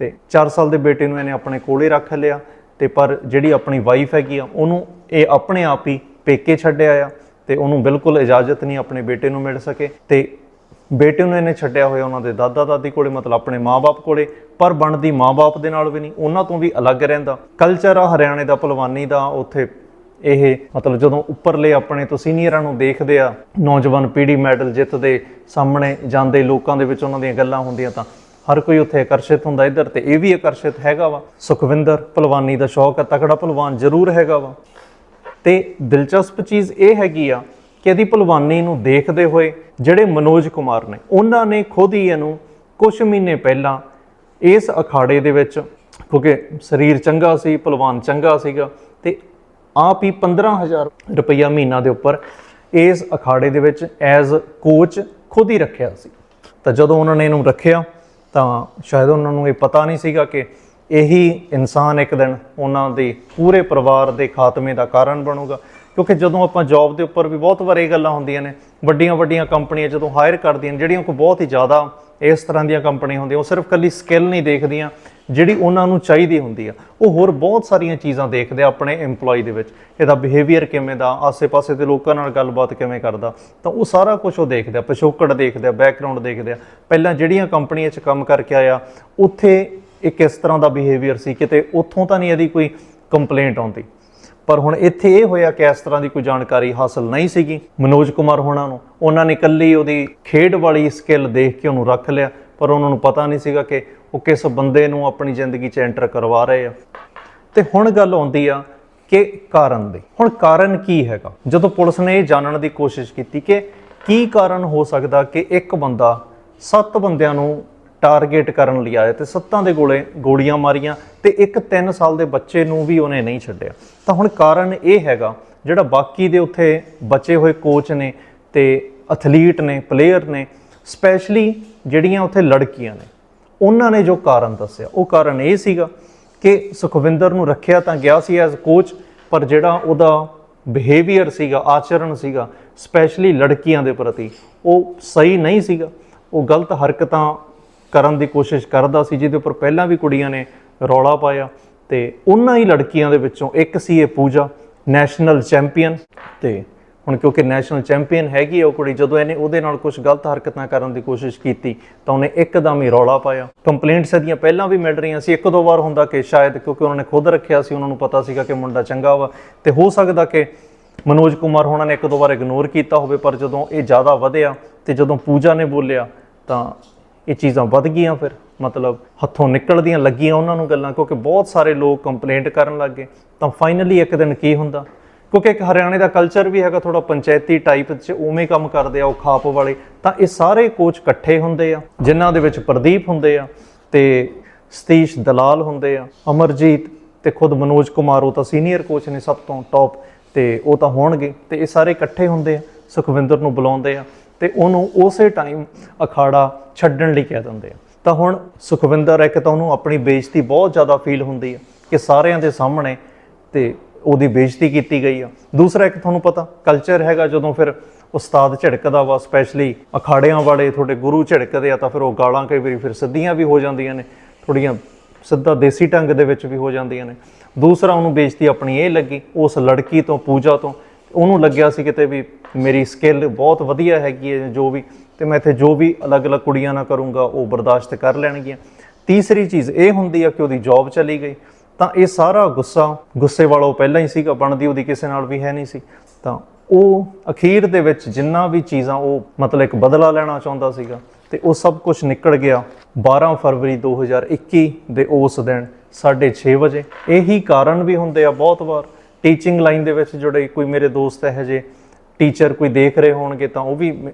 ਤੇ 4 ਸਾਲ ਦੇ ਬੇਟੇ ਨੂੰ ਇਹਨੇ ਆਪਣੇ ਕੋਲੇ ਰੱਖ ਲਿਆ ਤੇ ਪਰ ਜਿਹੜੀ ਆਪਣੀ ਵਾਈਫ ਹੈਗੀ ਆ, ਉਹਨੂੰ ਇਹ ਆਪਣੇ ਆਪ ਹੀ ਪੇਕੇ ਛੱਡਿਆ ਆ। ਤੇ ਉਹਨੂੰ ਬਿਲਕੁਲ ਇਜਾਜ਼ਤ ਨਹੀਂ ਆਪਣੇ ਬੇਟੇ ਨੂੰ ਮਿਲ ਸਕੇ ਤੇ ਬੇਟੇ ਨੂੰ ਇਹਨੇ ਛੱਡਿਆ ਹੋਇਆ ਉਹਨਾਂ ਦੇ ਦਾਦਾ ਦਾਦੀ ਕੋਲੇ, ਮਤਲਬ ਆਪਣੇ ਮਾਪੇ ਕੋਲੇ, ਪਰ ਬਣਦੀ ਮਾਪੇ ਦੇ ਨਾਲ ਵੀ ਨਹੀਂ, ਉਹਨਾਂ ਤੋਂ ਵੀ ਅਲੱਗ ਰਹਿੰਦਾ। ਕਲਚਰ ਆ ਹਰਿਆਣੇ ਦਾ, ਭਲਵਾਨੀ ਦਾ, ਉੱਥੇ ਇਹ, ਮਤਲਬ ਜਦੋਂ ਉੱਪਰਲੇ ਆਪਣੇ ਤੋਂ ਸੀਨੀਅਰਾਂ ਨੂੰ ਦੇਖਦੇ ਆ, ਨੌਜਵਾਨ ਪੀੜ੍ਹੀ ਮੈਡਲ ਜਿੱਤਦੇ, ਸਾਹਮਣੇ ਜਾਂਦੇ ਲੋਕਾਂ ਦੇ ਵਿੱਚ ਉਹਨਾਂ ਦੀਆਂ ਗੱਲਾਂ ਹੁੰਦੀਆਂ ਤਾਂ ਹਰ ਕੋਈ ਉੱਥੇ ਆਕਰਸ਼ਿਤ ਹੁੰਦਾ ਇੱਧਰ ਤੇ ਇਹ ਵੀ ਆਕਰਸ਼ਿਤ ਹੈਗਾ ਵਾ। ਸੁਖਵਿੰਦਰ, ਭਲਵਾਨੀ ਦਾ ਸ਼ੌਕ ਹੈ ਤਕੜਾ ਭਲਵਾਨ ਜ਼ਰੂਰ ਹੈਗਾ ਵਾ। ਤੇ ਦਿਲਚਸਪ ਚੀਜ਼ ਇਹ ਹੈਗੀ ਆ ਕਿ ਇਹਦੀ ਭਲਵਾਨੀ ਨੂੰ ਦੇਖਦੇ ਹੋਏ ਜਿਹੜੇ ਮਨੋਜ ਕੁਮਾਰ ਨੇ, ਉਹਨਾਂ ਨੇ ਖੁਦ ਹੀ ਇਹਨੂੰ ਕੁਝ ਮਹੀਨੇ ਪਹਿਲਾਂ ਇਸ ਅਖਾੜੇ ਦੇ ਵਿੱਚ, ਕਿਉਂਕਿ ਸਰੀਰ ਚੰਗਾ ਸੀ, ਭਲਵਾਨ ਚੰਗਾ ਸੀਗਾ, ਤੇ ਆਪ ਹੀ 15000 ਰੁਪਈਆ ਮਹੀਨਾ ਦੇ ਉੱਪਰ ਇਸ ਅਖਾੜੇ ਦੇ ਵਿੱਚ ਐਜ਼ ਕੋਚ ਖੁਦ ਹੀ ਰੱਖਿਆ ਸੀ। ਤਾਂ ਜਦੋਂ ਉਹਨਾਂ ਨੇ ਇਹਨੂੰ ਰੱਖਿਆ, ਤਾਂ ਸ਼ਾਇਦ ਉਹਨਾਂ ਨੂੰ ਇਹ ਪਤਾ ਨਹੀਂ ਸੀਗਾ ਕਿ ਇਹੀ ਇਨਸਾਨ ਇੱਕ ਦਿਨ ਉਹਨਾਂ ਦੇ ਪੂਰੇ ਪਰਿਵਾਰ ਦੇ ਖਾਤਮੇ ਦਾ ਕਾਰਨ ਬਣੂਗਾ। ਕਿਉਂਕਿ ਜਦੋਂ ਆਪਾਂ ਜੌਬ ਦੇ ਉੱਪਰ ਵੀ ਬਹੁਤ ਵਾਰ ਇਹ ਗੱਲਾਂ ਹੁੰਦੀਆਂ ਨੇ, ਵੱਡੀਆਂ ਵੱਡੀਆਂ ਕੰਪਨੀਆਂ ਜਦੋਂ ਹਾਇਰ ਕਰਦੀਆਂ ਨੇ, ਜਿਹੜੀਆਂ ਕੋਈ ਬਹੁਤ ਹੀ ਜ਼ਿਆਦਾ ਇਸ ਤਰ੍ਹਾਂ ਦੀਆਂ ਕੰਪਨੀਆਂ ਹੁੰਦੀਆਂ, ਉਹ ਸਿਰਫ ਕੱਲੀ ਸਕਿੱਲ ਨਹੀਂ ਦੇਖਦੀਆਂ, ਜਿਹੜੀ ਉਹਨਾਂ ਨੂੰ ਚਾਹੀਦੀ ਹੁੰਦੀ ਆ। ਉਹ ਹੋਰ ਬਹੁਤ ਸਾਰੀਆਂ ਚੀਜ਼ਾਂ ਦੇਖਦੇ ਆ ਆਪਣੇ EMPLOYE ਦੇ ਵਿੱਚ। ਇਹਦਾ ਬਿਹੇਵੀਅਰ ਕਿਵੇਂ ਦਾ, ਆਸੇ-ਪਾਸੇ ਦੇ ਲੋਕਾਂ ਨਾਲ ਗੱਲਬਾਤ ਕਿਵੇਂ ਕਰਦਾ, ਤਾਂ ਉਹ ਸਾਰਾ ਕੁਝ ਉਹ ਦੇਖਦੇ ਆ, ਪਿਛੋਕੜ ਦੇਖਦੇ ਆ ਬੈਕਗ੍ਰਾਉਂਡ ਦੇਖਦੇ ਆ। ਪਹਿਲਾਂ ਜਿਹੜੀਆਂ ਕੰਪਨੀਆਂ 'ਚ ਕੰਮ ਕਰਕੇ ਆਇਆ, ਉੱਥੇ ਇਹ ਕਿਸ ਤਰ੍ਹਾਂ ਦਾ ਬਿਹੇਵੀਅਰ ਸੀ? ਕਿਤੇ ਉੱਥੋਂ ਤਾਂ ਨਹੀਂ ਇਹਦੀ ਕੋਈ ਕੰਪਲੇਂਟ ਆਉਂਦੀ। ਪਰ ਹੁਣ ਇੱਥੇ ਇਹ ਹੋਇਆ ਕਿ ਇਸ ਤਰ੍ਹਾਂ ਦੀ ਕੋਈ ਜਾਣਕਾਰੀ ਹਾਸਲ ਨਹੀਂ ਸੀਗੀ। ਮਨੋਜ ਕੁਮਾਰ ਹੋਣਾ ਨੂੰ, ਉਹਨਾਂ ਨੇ ਇਕੱਲੀ ਉਹਦੀ ਖੇਡ ਵਾਲੀ ਸਕਿੱਲ ਦੇਖ ਕੇ ਉਹਨੂੰ ਰੱਖ ਲਿਆ, ਪਰ ਉਹਨਾਂ ਨੂੰ ਪਤਾ ਨਹੀਂ ਸੀਗਾ ਕਿ ਉਹ ਕਿਸ ਬੰਦੇ ਨੂੰ ਆਪਣੀ ਜ਼ਿੰਦਗੀ 'ਚ ਐਂਟਰ ਕਰਵਾ ਰਹੇ ਆ। ਤੇ ਹੁਣ ਗੱਲ ਆਉਂਦੀ ਆ ਕਿ ਕਾਰਨ ਦੀ। ਹੁਣ ਕਾਰਨ ਕੀ ਹੈਗਾ? ਜਦੋਂ ਪੁਲਿਸ ਨੇ ਇਹ ਜਾਣਨ ਦੀ ਕੋਸ਼ਿਸ਼ ਕੀਤੀ ਕਿ ਕੀ ਕਾਰਨ ਹੋ ਸਕਦਾ ਕਿ ਇੱਕ ਬੰਦਾ ਸੱਤ ਬੰਦਿਆਂ ਨੂੰ ਟਾਰਗੇਟ ਕਰਨ ਲਈ ਆਇਆ ਤੇ ਸੱਤਾਂ ਦੇ ਗੋਲੇ ਗੋਲੀਆਂ ਮਾਰੀਆਂ ਤੇ ਇੱਕ 3 ਸਾਲ ਦੇ ਬੱਚੇ ਨੂੰ ਵੀ ਉਹਨੇ ਨਹੀਂ ਛੱਡਿਆ। ਤਾਂ ਹੁਣ ਕਾਰਨ ਇਹ ਹੈਗਾ, ਜਿਹੜਾ ਬਾਕੀ ਦੇ ਉੱਥੇ ਬਚੇ ਹੋਏ ਕੋਚ ਨੇ ਤੇ ਐਥਲੀਟ ਨੇ ਪਲੇਅਰ ਨੇ ਸਪੈਸ਼ਲੀ ਜਿਹੜੀਆਂ ਉੱਥੇ ਲੜਕੀਆਂ ਨੇ, ਉਹਨਾਂ ਨੇ ਜੋ ਕਾਰਨ ਦੱਸਿਆ। ਉਹ ਕਾਰਨ ਇਹ ਸੀਗਾ ਕਿ ਸੁਖਵਿੰਦਰ ਨੂੰ ਰੱਖਿਆ ਤਾਂ ਗਿਆ ਸੀ ਐਜ਼ ਕੋਚ ਪਰ ਜਿਹੜਾ ਉਹਦਾ ਬਿਹੇਵੀਅਰ ਸੀਗਾ, ਆਚਰਣ ਸੀਗਾ ਸਪੈਸ਼ਲੀ ਲੜਕੀਆਂ ਦੇ ਪ੍ਰਤੀ, ਉਹ ਸਹੀ ਨਹੀਂ ਸੀਗਾ। ਉਹ ਗਲਤ ਹਰਕਤਾਂ ਕਰਨ ਦੀ ਕੋਸ਼ਿਸ਼ ਕਰਦਾ ਸੀ, ਜਿਹਦੇ ਉੱਪਰ ਪਹਿਲਾਂ ਵੀ ਕੁੜੀਆਂ ਨੇ ਰੌਲਾ ਪਾਇਆ ਤੇ ਉਹਨਾਂ ਹੀ ਲੜਕੀਆਂ ਦੇ ਵਿੱਚੋਂ ਇੱਕ ਸੀ ਇਹ ਪੂਜਾ ਨੈਸ਼ਨਲ ਚੈਂਪੀਅਨ ਤੇ ਹੁਣ ਕਿਉਂਕਿ ਨੈਸ਼ਨਲ ਚੈਂਪੀਅਨ ਹੈਗੀ ਉਹ ਕੁੜੀ, ਜਦੋਂ ਇਹਨੇ ਉਹਦੇ ਨਾਲ ਕੁਝ ਗਲਤ ਹਰਕਤਾਂ ਕਰਨ ਦੀ ਕੋਸ਼ਿਸ਼ ਕੀਤੀ ਤਾਂ ਉਹਨੇ ਇੱਕਦਮ ਹੀ ਰੌਲਾ ਪਾਇਆ। ਕੰਪਲੇਂਟਸ ਇਹਦੀਆਂ ਪਹਿਲਾਂ ਵੀ ਮਿਲ ਰਹੀਆਂ ਸੀ, ਇੱਕ ਦੋ ਵਾਰ ਹੁੰਦਾ ਕਿ ਸ਼ਾਇਦ ਕਿਉਂਕਿ ਉਹਨਾਂ ਨੇ ਖੁਦ ਰੱਖਿਆ ਸੀ, ਉਹਨਾਂ ਨੂੰ ਪਤਾ ਸੀਗਾ ਕਿ ਮੁੰਡਾ ਚੰਗਾ ਵਾ ਤੇ ਹੋ ਸਕਦਾ ਕਿ ਮਨੋਜ ਕੁਮਾਰ ਹੋਣਾ ਨੇ ਇੱਕ ਦੋ ਵਾਰ ਇਗਨੋਰ ਕੀਤਾ ਹੋਵੇ, ਪਰ ਜਦੋਂ ਇਹ ਜ਼ਿਆਦਾ ਵਧਿਆ ਤੇ ਜਦੋਂ ਪੂਜਾ ਨੇ ਬੋਲਿਆ ਤਾਂ ਇਹ ਚੀਜ਼ਾਂ ਵੱਧ ਗਈਆਂ ਫਿਰ, ਮਤਲਬ ਹੱਥੋਂ ਨਿਕਲਦੀਆਂ ਲੱਗੀਆਂ ਉਹਨਾਂ ਨੂੰ ਗੱਲਾਂ, ਕਿਉਂਕਿ ਬਹੁਤ ਸਾਰੇ ਲੋਕ ਕੰਪਲੇਂਟ ਕਰਨ ਲੱਗ ਗਏ। ਤਾਂ ਫਾਈਨਲੀ ਇੱਕ ਦਿਨ ਕੀ ਹੁੰਦਾ? ਕਿਉਂਕਿ ਇੱਕ ਹਰਿਆਣੇ ਦਾ ਕਲਚਰ ਵੀ ਹੈਗਾ ਥੋੜਾ ਪੰਚਾਇਤੀ ਟਾਈਪ 'ਚ, ਉਵੇਂ ਕੰਮ ਕਰਦੇ ਆ, ਉਹ ਖਾਪ ਵਾਲੇ। ਤਾਂ ਇਹ ਸਾਰੇ ਕੋਚ ਇਕੱਠੇ ਹੁੰਦੇ ਆ, ਜਿਨ੍ਹਾਂ ਦੇ ਵਿੱਚ ਪ੍ਰਦੀਪ ਹੁੰਦੇ ਆ ਤੇ ਸਤੀਸ਼ ਦਲਾਲ ਹੁੰਦੇ ਆ, ਅਮਰਜੀਤ ਤੇ ਖੁਦ ਮਨੋਜ ਕੁਮਾਰ, ਉਹ ਤਾਂ ਸੀਨੀਅਰ ਕੋਚ ਨੇ ਸਭ ਤੋਂ ਟੌਪ ਤੇ ਉਹ ਤਾਂ ਹੋਣਗੇ। ਤੇ ਇਹ ਸਾਰੇ ਇਕੱਠੇ ਹੁੰਦੇ ਆ, ਸੁਖਵਿੰਦਰ ਨੂੰ ਬੁਲਾਉਂਦੇ ਆ। ਤੇ ਉਹਨੂੰ ਉਸੇ ਟਾਈਮ ਅਖਾੜਾ ਛੱਡਣ ਲਈ ਕਹਿ ਦਿੰਦੇ ਆ। ਤਾਂ ਹੁਣ ਸੁਖਵਿੰਦਰ ਇੱਕ ਤਾਂ ਉਹਨੂੰ ਆਪਣੀ ਬੇਇੱਜ਼ਤੀ ਬਹੁਤ ਜ਼ਿਆਦਾ ਫੀਲ ਹੁੰਦੀ ਹੈ ਕਿ ਸਾਰਿਆਂ ਦੇ ਸਾਹਮਣੇ ਤੇ ਉਹਦੀ ਬੇਇੱਜ਼ਤੀ ਕੀਤੀ ਗਈ ਆ। ਦੂਸਰਾ ਇੱਕ ਤੁਹਾਨੂੰ ਪਤਾ ਕਲਚਰ ਹੈਗਾ ਜਦੋਂ ਫਿਰ ਉਸਤਾਦ ਝਿੜਕਦਾ ਵਾ ਸਪੈਸ਼ਲੀ ਅਖਾੜਿਆਂ ਵਾਲੇ ਤੁਹਾਡੇ ਗੁਰੂ ਝਿੜਕਦੇ ਆ ਤਾਂ ਫਿਰ ਉਹ ਗਾਲਾਂ ਕਈ ਵਾਰੀ ਫਿਰ ਸਿੱਧੀਆਂ ਵੀ ਹੋ ਜਾਂਦੀਆਂ ਨੇ ਥੋੜੀਆਂ ਸਿੱਧਾ ਦੇਸੀ ਢੰਗ ਦੇ ਵਿੱਚ ਵੀ ਹੋ ਜਾਂਦੀਆਂ ਨੇ। ਦੂਸਰਾ ਉਹਨੂੰ ਬੇਇੱਜ਼ਤੀ ਆਪਣੀ ਇਹ ਲੱਗੀ, ਉਸ ਲੜਕੀ ਤੋਂ, ਪੂਜਾ ਤੋਂ ਉਹਨੂੰ ਲੱਗਿਆ ਸੀ ਕਿਤੇ ਵੀ ਮੇਰੀ ਸਕਿੱਲ ਬਹੁਤ ਵਧੀਆ ਹੈਗੀ ਹੈ ਜੋ ਵੀ, ਤੇ ਮੈਂ ਇੱਥੇ ਜੋ ਵੀ ਅਲੱਗ-ਅਲੱਗ ਕੁੜੀਆਂ ਨਾਲ ਕਰੂੰਗਾ, ਉਹ ਬਰਦਾਸ਼ਤ ਕਰ ਲੈਣਗੀਆਂ। ਤੀਸਰੀ ਚੀਜ਼ ਇਹ ਹੁੰਦੀ ਆ ਕਿ ਉਹਦੀ ਜੌਬ ਚਲੀ ਗਈ। ਤਾਂ ਇਹ ਸਾਰਾ ਗੁੱਸਾ ਗੁੱਸੇ ਵਾਲਾ ਉਹ ਪਹਿਲਾਂ ਹੀ ਸੀਗਾ, ਬਣਦੀ ਉਹਦੀ ਕਿਸੇ ਨਾਲ ਵੀ ਹੈ ਨਹੀਂ ਸੀ। ਤਾਂ ਉਹ ਅਖੀਰ ਦੇ ਵਿੱਚ ਜਿੰਨਾ ਵੀ ਚੀਜ਼ਾਂ ਉਹ ਮਤਲਬ ਇੱਕ ਬਦਲਾ ਲੈਣਾ ਚਾਹੁੰਦਾ ਸੀਗਾ, ਤੇ ਉਹ ਸਭ ਕੁਝ ਨਿਕਲ ਗਿਆ 12 ਫਰਵਰੀ 2021 ਦੇ ਉਸ ਦਿਨ 6:30 ਵਜੇ। ਇਹੀ ਕਾਰਨ ਵੀ ਹੁੰਦੇ ਆ ਬਹੁਤ ਵਾਰ। ਟੀਚਿੰਗ ਲਾਈਨ ਦੇ ਵਿੱਚ ਜੁੜੇ ਕੋਈ ਮੇਰੇ ਦੋਸਤ ਹੈ ਜੇ ਟੀਚਰ ਕੋਈ ਦੇਖ ਰਹੇ ਹੋਣਗੇ ਤਾਂ ਉਹ ਵੀ ਮ-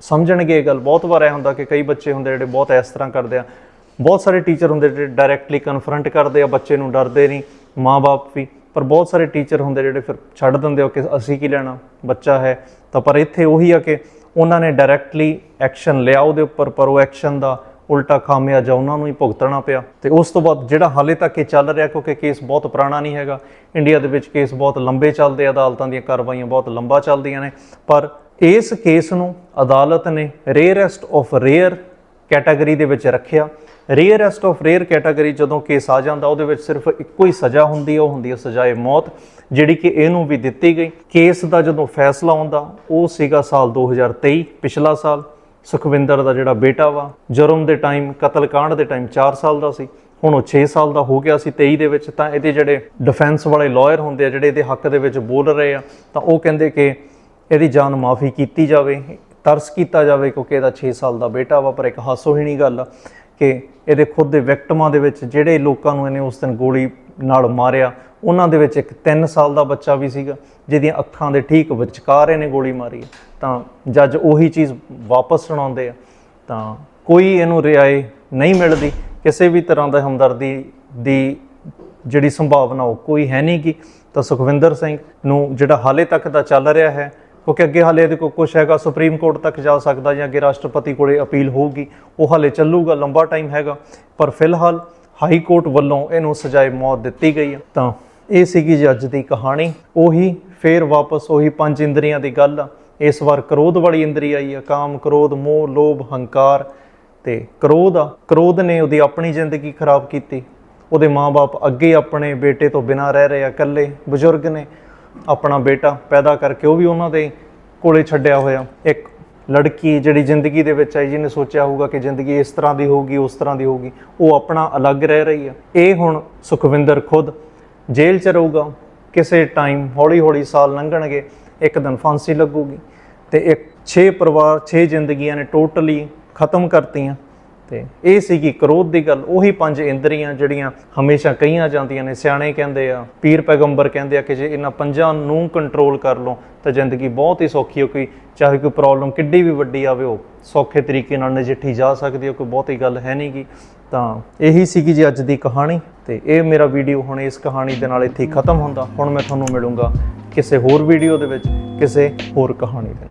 ਸਮਝਣਗੇ ਇਹ ਗੱਲ। ਬਹੁਤ ਵਾਰ ਇਹ ਹੁੰਦਾ ਕਿ ਕਈ ਬੱਚੇ ਹੁੰਦੇ ਜਿਹੜੇ ਬਹੁਤ ਇਸ ਤਰ੍ਹਾਂ ਕਰਦੇ ਆ। ਬਹੁਤ ਸਾਰੇ ਟੀਚਰ ਹੁੰਦੇ ਜਿਹੜੇ ਡਾਇਰੈਕਟਲੀ ਕਨਫਰੰਟ ਕਰਦੇ ਆ, ਬੱਚੇ ਨੂੰ ਡਰਦੇ ਨਹੀਂ ਮਾਪੇ ਵੀ। ਪਰ ਬਹੁਤ ਸਾਰੇ ਟੀਚਰ ਹੁੰਦੇ ਜਿਹੜੇ ਫਿਰ ਛੱਡ ਦਿੰਦੇ ਹੋ ਕਿ ਅਸੀਂ ਕੀ ਲੈਣਾ, ਬੱਚਾ ਹੈ। ਤਾਂ ਪਰ ਇੱਥੇ ਉਹੀ ਆ ਕਿ ਉਹਨਾਂ ਨੇ ਡਾਇਰੈਕਟਲੀ ਐਕਸ਼ਨ ਲਿਆ ਉਹਦੇ ਉੱਪਰ, ਪਰ ਉਹ ਐਕਸ਼ਨ ਦਾ ਉਲਟਾ ਖਾਮਿਆਜਾ ਉਹਨਾਂ ਨੂੰ ਹੀ ਭੁਗਤਣਾ ਪਿਆ। ਤੇ ਉਸ ਤੋਂ ਬਾਅਦ ਜਿਹੜਾ ਹਾਲੇ ਤੱਕ ਇਹ ਚੱਲ ਰਿਹਾ, ਕਿਉਂਕਿ ਕੇਸ ਬਹੁਤ ਪੁਰਾਣਾ ਨਹੀਂ ਹੈਗਾ ਇੰਡੀਆ ਦੇ ਵਿੱਚ ਕੇਸ ਬਹੁਤ ਲੰਬੇ ਚੱਲਦੇ ਅਦਾਲਤਾਂ ਦੀਆਂ ਕਾਰਵਾਈਆਂ ਬਹੁਤ ਲੰਬਾ ਚੱਲਦੀਆਂ ਨੇ। ਪਰ ਇਸ ਕੇਸ ਨੂੰ ਅਦਾਲਤ ਨੇ ਰੇਅਰੈਸਟ ਆਫ ਰੇਅਰ ਕੈਟਾਗਰੀ ਦੇ ਵਿੱਚ ਰੱਖਿਆ। ਰੇਅਰੈਸਟ ਆਫ ਰੇਅਰ ਕੈਟਾਗਰੀ ਜਦੋਂ ਕੇਸ ਆ ਜਾਂਦਾ, ਉਹਦੇ ਵਿੱਚ ਸਿਰਫ ਇੱਕੋ ਹੀ ਸਜ਼ਾ ਹੁੰਦੀ ਹੈ ਉਹ ਹੁੰਦੀ ਹੈ ਸਜ਼ਾਏ ਮੌਤ, ਜਿਹੜੀ ਕਿ ਇਹਨੂੰ ਵੀ ਦਿੱਤੀ ਗਈ। ਕੇਸ ਦਾ ਜਦੋਂ ਫੈਸਲਾ ਆਉਂਦਾ, ਉਹ ਸੀਗਾ ਸਾਲ 2023 ਪਿਛਲਾ ਸਾਲ। ਸੁਖਵਿੰਦਰ ਦਾ ਜਿਹੜਾ ਬੇਟਾ ਵਾ, ਜੁਰਮ ਦੇ ਟਾਈਮ ਕਤਲकांड ਦੇ ਟਾਈਮ 4 ਸਾਲ ਦਾ ਸੀ, ਹੁਣ ਉਹ 6 ਸਾਲ ਦਾ ਹੋ ਗਿਆ ਸੀ 23 ਦੇ ਵਿੱਚ, ਤਾਂ ਇਹਦੇ ਜਿਹੜੇ ਡਿਫੈਂਸ ਵਾਲੇ ਲਾਇਰ ਹੁੰਦੇ ਆ, ਜਿਹੜੇ ਇਹਦੇ ਹੱਕ ਦੇ ਵਿੱਚ ਬੋਲ ਰਹੇ ਆ, ਤਾਂ ਉਹ ਕਹਿੰਦੇ ਕਿ ਇਹਦੀ ਜਾਨ ਮਾਫੀ ਕੀਤੀ ਜਾਵੇ, ਤਰਸ ਕੀਤਾ ਜਾਵੇ, ਕਿਉਂਕਿ ਇਹਦਾ 6 ਸਾਲ ਦਾ ਬੇਟਾ ਵਾ, ਪਰ ਇੱਕ ਹਾਸੋਹੀਣੀ ਗੱਲ ਆ ਕਿ ਇਹਦੇ ਖੁਦ ਦੇ ਵਿਕਟਮਾਂ ਦੇ ਵਿੱਚ ਜਿਹੜੇ ਲੋਕਾਂ ਨੂੰ ਇਹਨੇ ਉਸ ਦਿਨ ਗੋਲੀ ਨਾਲ ਮਾਰਿਆ ਉਹਨਾਂ ਦੇ ਵਿੱਚ ਇੱਕ 3 ਸਾਲ ਦਾ ਬੱਚਾ ਵੀ ਸੀਗਾ, ਜਿਹਦੀਆਂ ਅੱਖਾਂ ਦੇ ਠੀਕ ਵਿਚਕਾਰ ਇਹਨੇ ਗੋਲੀ ਮਾਰੀ ਤਾਂ ਜੱਜ ਉਹੀ ਚੀਜ਼ ਵਾਪਸ ਸੁਣਾਉਂਦੇ ਆ। ਤਾਂ ਕੋਈ ਇਹਨੂੰ ਰਿਆਏ ਨਹੀਂ ਮਿਲਦੀ, ਕਿਸੇ ਵੀ ਤਰ੍ਹਾਂ ਦਾ ਹਮਦਰਦੀ ਦੀ ਜਿਹੜੀ ਸੰਭਾਵਨਾ ਉਹ ਕੋਈ ਹੈ ਨਹੀਂ ਕਿ ਤਾਂ ਸੁਖਵਿੰਦਰ ਸਿੰਘ ਨੂੰ ਜਿਹੜਾ ਹਾਲੇ ਤੱਕ ਦਾ ਚੱਲ ਰਿਹਾ ਹੈ, ਕਿਉਂਕਿ ਅੱਗੇ ਹਾਲੇ ਇਹਦੇ ਕੋਲ ਕੁਝ ਹੈਗਾ, ਸੁਪਰੀਮ ਕੋਰਟ ਤੱਕ ਜਾ ਸਕਦਾ ਜਾਂ ਅੱਗੇ ਰਾਸ਼ਟਰਪਤੀ ਕੋਲੇ ਅਪੀਲ ਹੋਊਗੀ, ਉਹ ਹਾਲੇ ਚੱਲੂਗਾ, ਲੰਬਾ ਟਾਈਮ ਹੈਗਾ। ਪਰ ਫਿਲਹਾਲ ਹਾਈ ਕੋਰਟ ਵੱਲੋਂ ਇਹਨੂੰ ਸਜ਼ਾਏ ਮੌਤ ਦਿੱਤੀ ਗਈ ਹੈ। ਤਾਂ ਇਹ ਸੀਗੀ ਜੀ ਅੱਜ ਦੀ ਕਹਾਣੀ। ਉਹੀ ਫੇਰ ਵਾਪਸ ਉਹੀ ਪੰਜ ਇੰਦਰੀਆਂ ਦੀ ਗੱਲ। ਆ ਇਸ ਵਾਰ ਕ੍ਰੋਧ ਵਾਲੀ ਇੰਦਰੀ ਆਈ ਆ, ਕਾਮ, ਕ੍ਰੋਧ, ਮੋਹ, ਲੋਭ, ਹੰਕਾਰ ਤੇ ਕ੍ਰੋਧ ਆ। ਕ੍ਰੋਧ ਨੇ ਉਹਦੀ ਆਪਣੀ ਜ਼ਿੰਦਗੀ ਖਰਾਬ ਕੀਤੀ। ਉਹਦੇ ਮਾਪੇ ਅੱਗੇ ਆਪਣੇ ਬੇਟੇ ਤੋਂ ਬਿਨਾਂ ਰਹਿ ਰਹੇ ਆ, ਇਕੱਲੇ ਬਜ਼ੁਰਗ ਨੇ ਆਪਣਾ ਬੇਟਾ ਪੈਦਾ ਕਰਕੇ ਉਹ ਵੀ ਉਹਨਾਂ ਦੇ ਕੋਲੇ ਛੱਡਿਆ ਹੋਇਆ। ਇੱਕ ਲੜਕੀ ਜਿਹੜੀ ਜ਼ਿੰਦਗੀ ਦੇ ਵਿੱਚ ਆਈ, ਜਿਹਨੇ ਸੋਚਿਆ ਹੋਊਗਾ ਕਿ ਜ਼ਿੰਦਗੀ ਇਸ ਤਰ੍ਹਾਂ ਦੀ ਹੋਊਗੀ, ਉਸ ਤਰ੍ਹਾਂ ਦੀ ਹੋਊਗੀ, ਉਹ ਆਪਣਾ ਅਲੱਗ ਰਹਿ ਰਹੀ ਆ। ਇਹ ਹੁਣ ਸੁਖਵਿੰਦਰ ਖੁਦ ਜੇਲ੍ਹ 'ਚ ਰਹੂਗਾ, ਕਿਸੇ ਟਾਈਮ ਹੌਲੀ ਹੌਲੀ ਸਾਲ ਲੰਘਣਗੇ, ਇੱਕ ਦਿਨ ਫਾਂਸੀ ਲੱਗੂਗੀ ਤੇ ਇੱਕ 6 ਪਰਿਵਾਰ 6 ਜ਼ਿੰਦਗੀਆਂ ਨੇ ਟੋਟਲੀ ਖਤਮ ਕਰਤੀਆਂ। ਤੇ ਇਹ ਸੀਗੀ ਕ੍ਰੋਧ ਦੀ ਗੱਲ। ਉਹੀ ਪੰਜ ਇੰਦਰੀਆਂ ਜਿਹੜੀਆਂ ਹਮੇਸ਼ਾ ਕਹੀਆਂ ਜਾਂਦੀਆਂ ਨੇ। ਸਿਆਣੇ ਕਹਿੰਦੇ ਆ, ਪੀਰ ਪੈਗੰਬਰ ਕਹਿੰਦੇ ਆ ਕਿ ਜੇ ਇਹਨਾਂ ਪੰਜਾਂ ਨੂੰ ਕੰਟਰੋਲ ਕਰ ਲਓ, ਤਾਂ ਜ਼ਿੰਦਗੀ ਬਹੁਤ ਹੀ ਸੌਖੀ ਹੋ ਕੋਈ ਚਾਹੇ ਕੋਈ ਪ੍ਰੋਬਲਮ ਕਿੱਡੀ ਵੀ ਵੱਡੀ ਆਵੇ, ਉਹ ਸੌਖੇ ਤਰੀਕੇ ਨਾਲ ਨਜਿੱਠੀ ਜਾ ਸਕਦੀ ਹੈ ਕੋਈ ਬਹੁਤੀ ਗੱਲ ਹੈ ਨਹੀਂਗੀ ਤਾਂ ਇਹੀ ਸੀਗੀ ਜੀ ਅੱਜ ਦੀ ਕਹਾਣੀ ਤੇ ਇਹ ਮੇਰਾ ਵੀਡੀਓ ਹੁਣ ਇਸ ਕਹਾਣੀ ਦੇ ਨਾਲ ਇੱਥੇ ਹੀ ਖਤਮ ਹੁੰਦਾ। ਹੁਣ ਮੈਂ ਤੁਹਾਨੂੰ ਮਿਲੂੰਗਾ ਕਿਸੇ ਹੋਰ ਵੀਡੀਓ ਦੇ ਵਿੱਚ, ਕਿਸੇ ਹੋਰ ਕਹਾਣੀ ਦੇ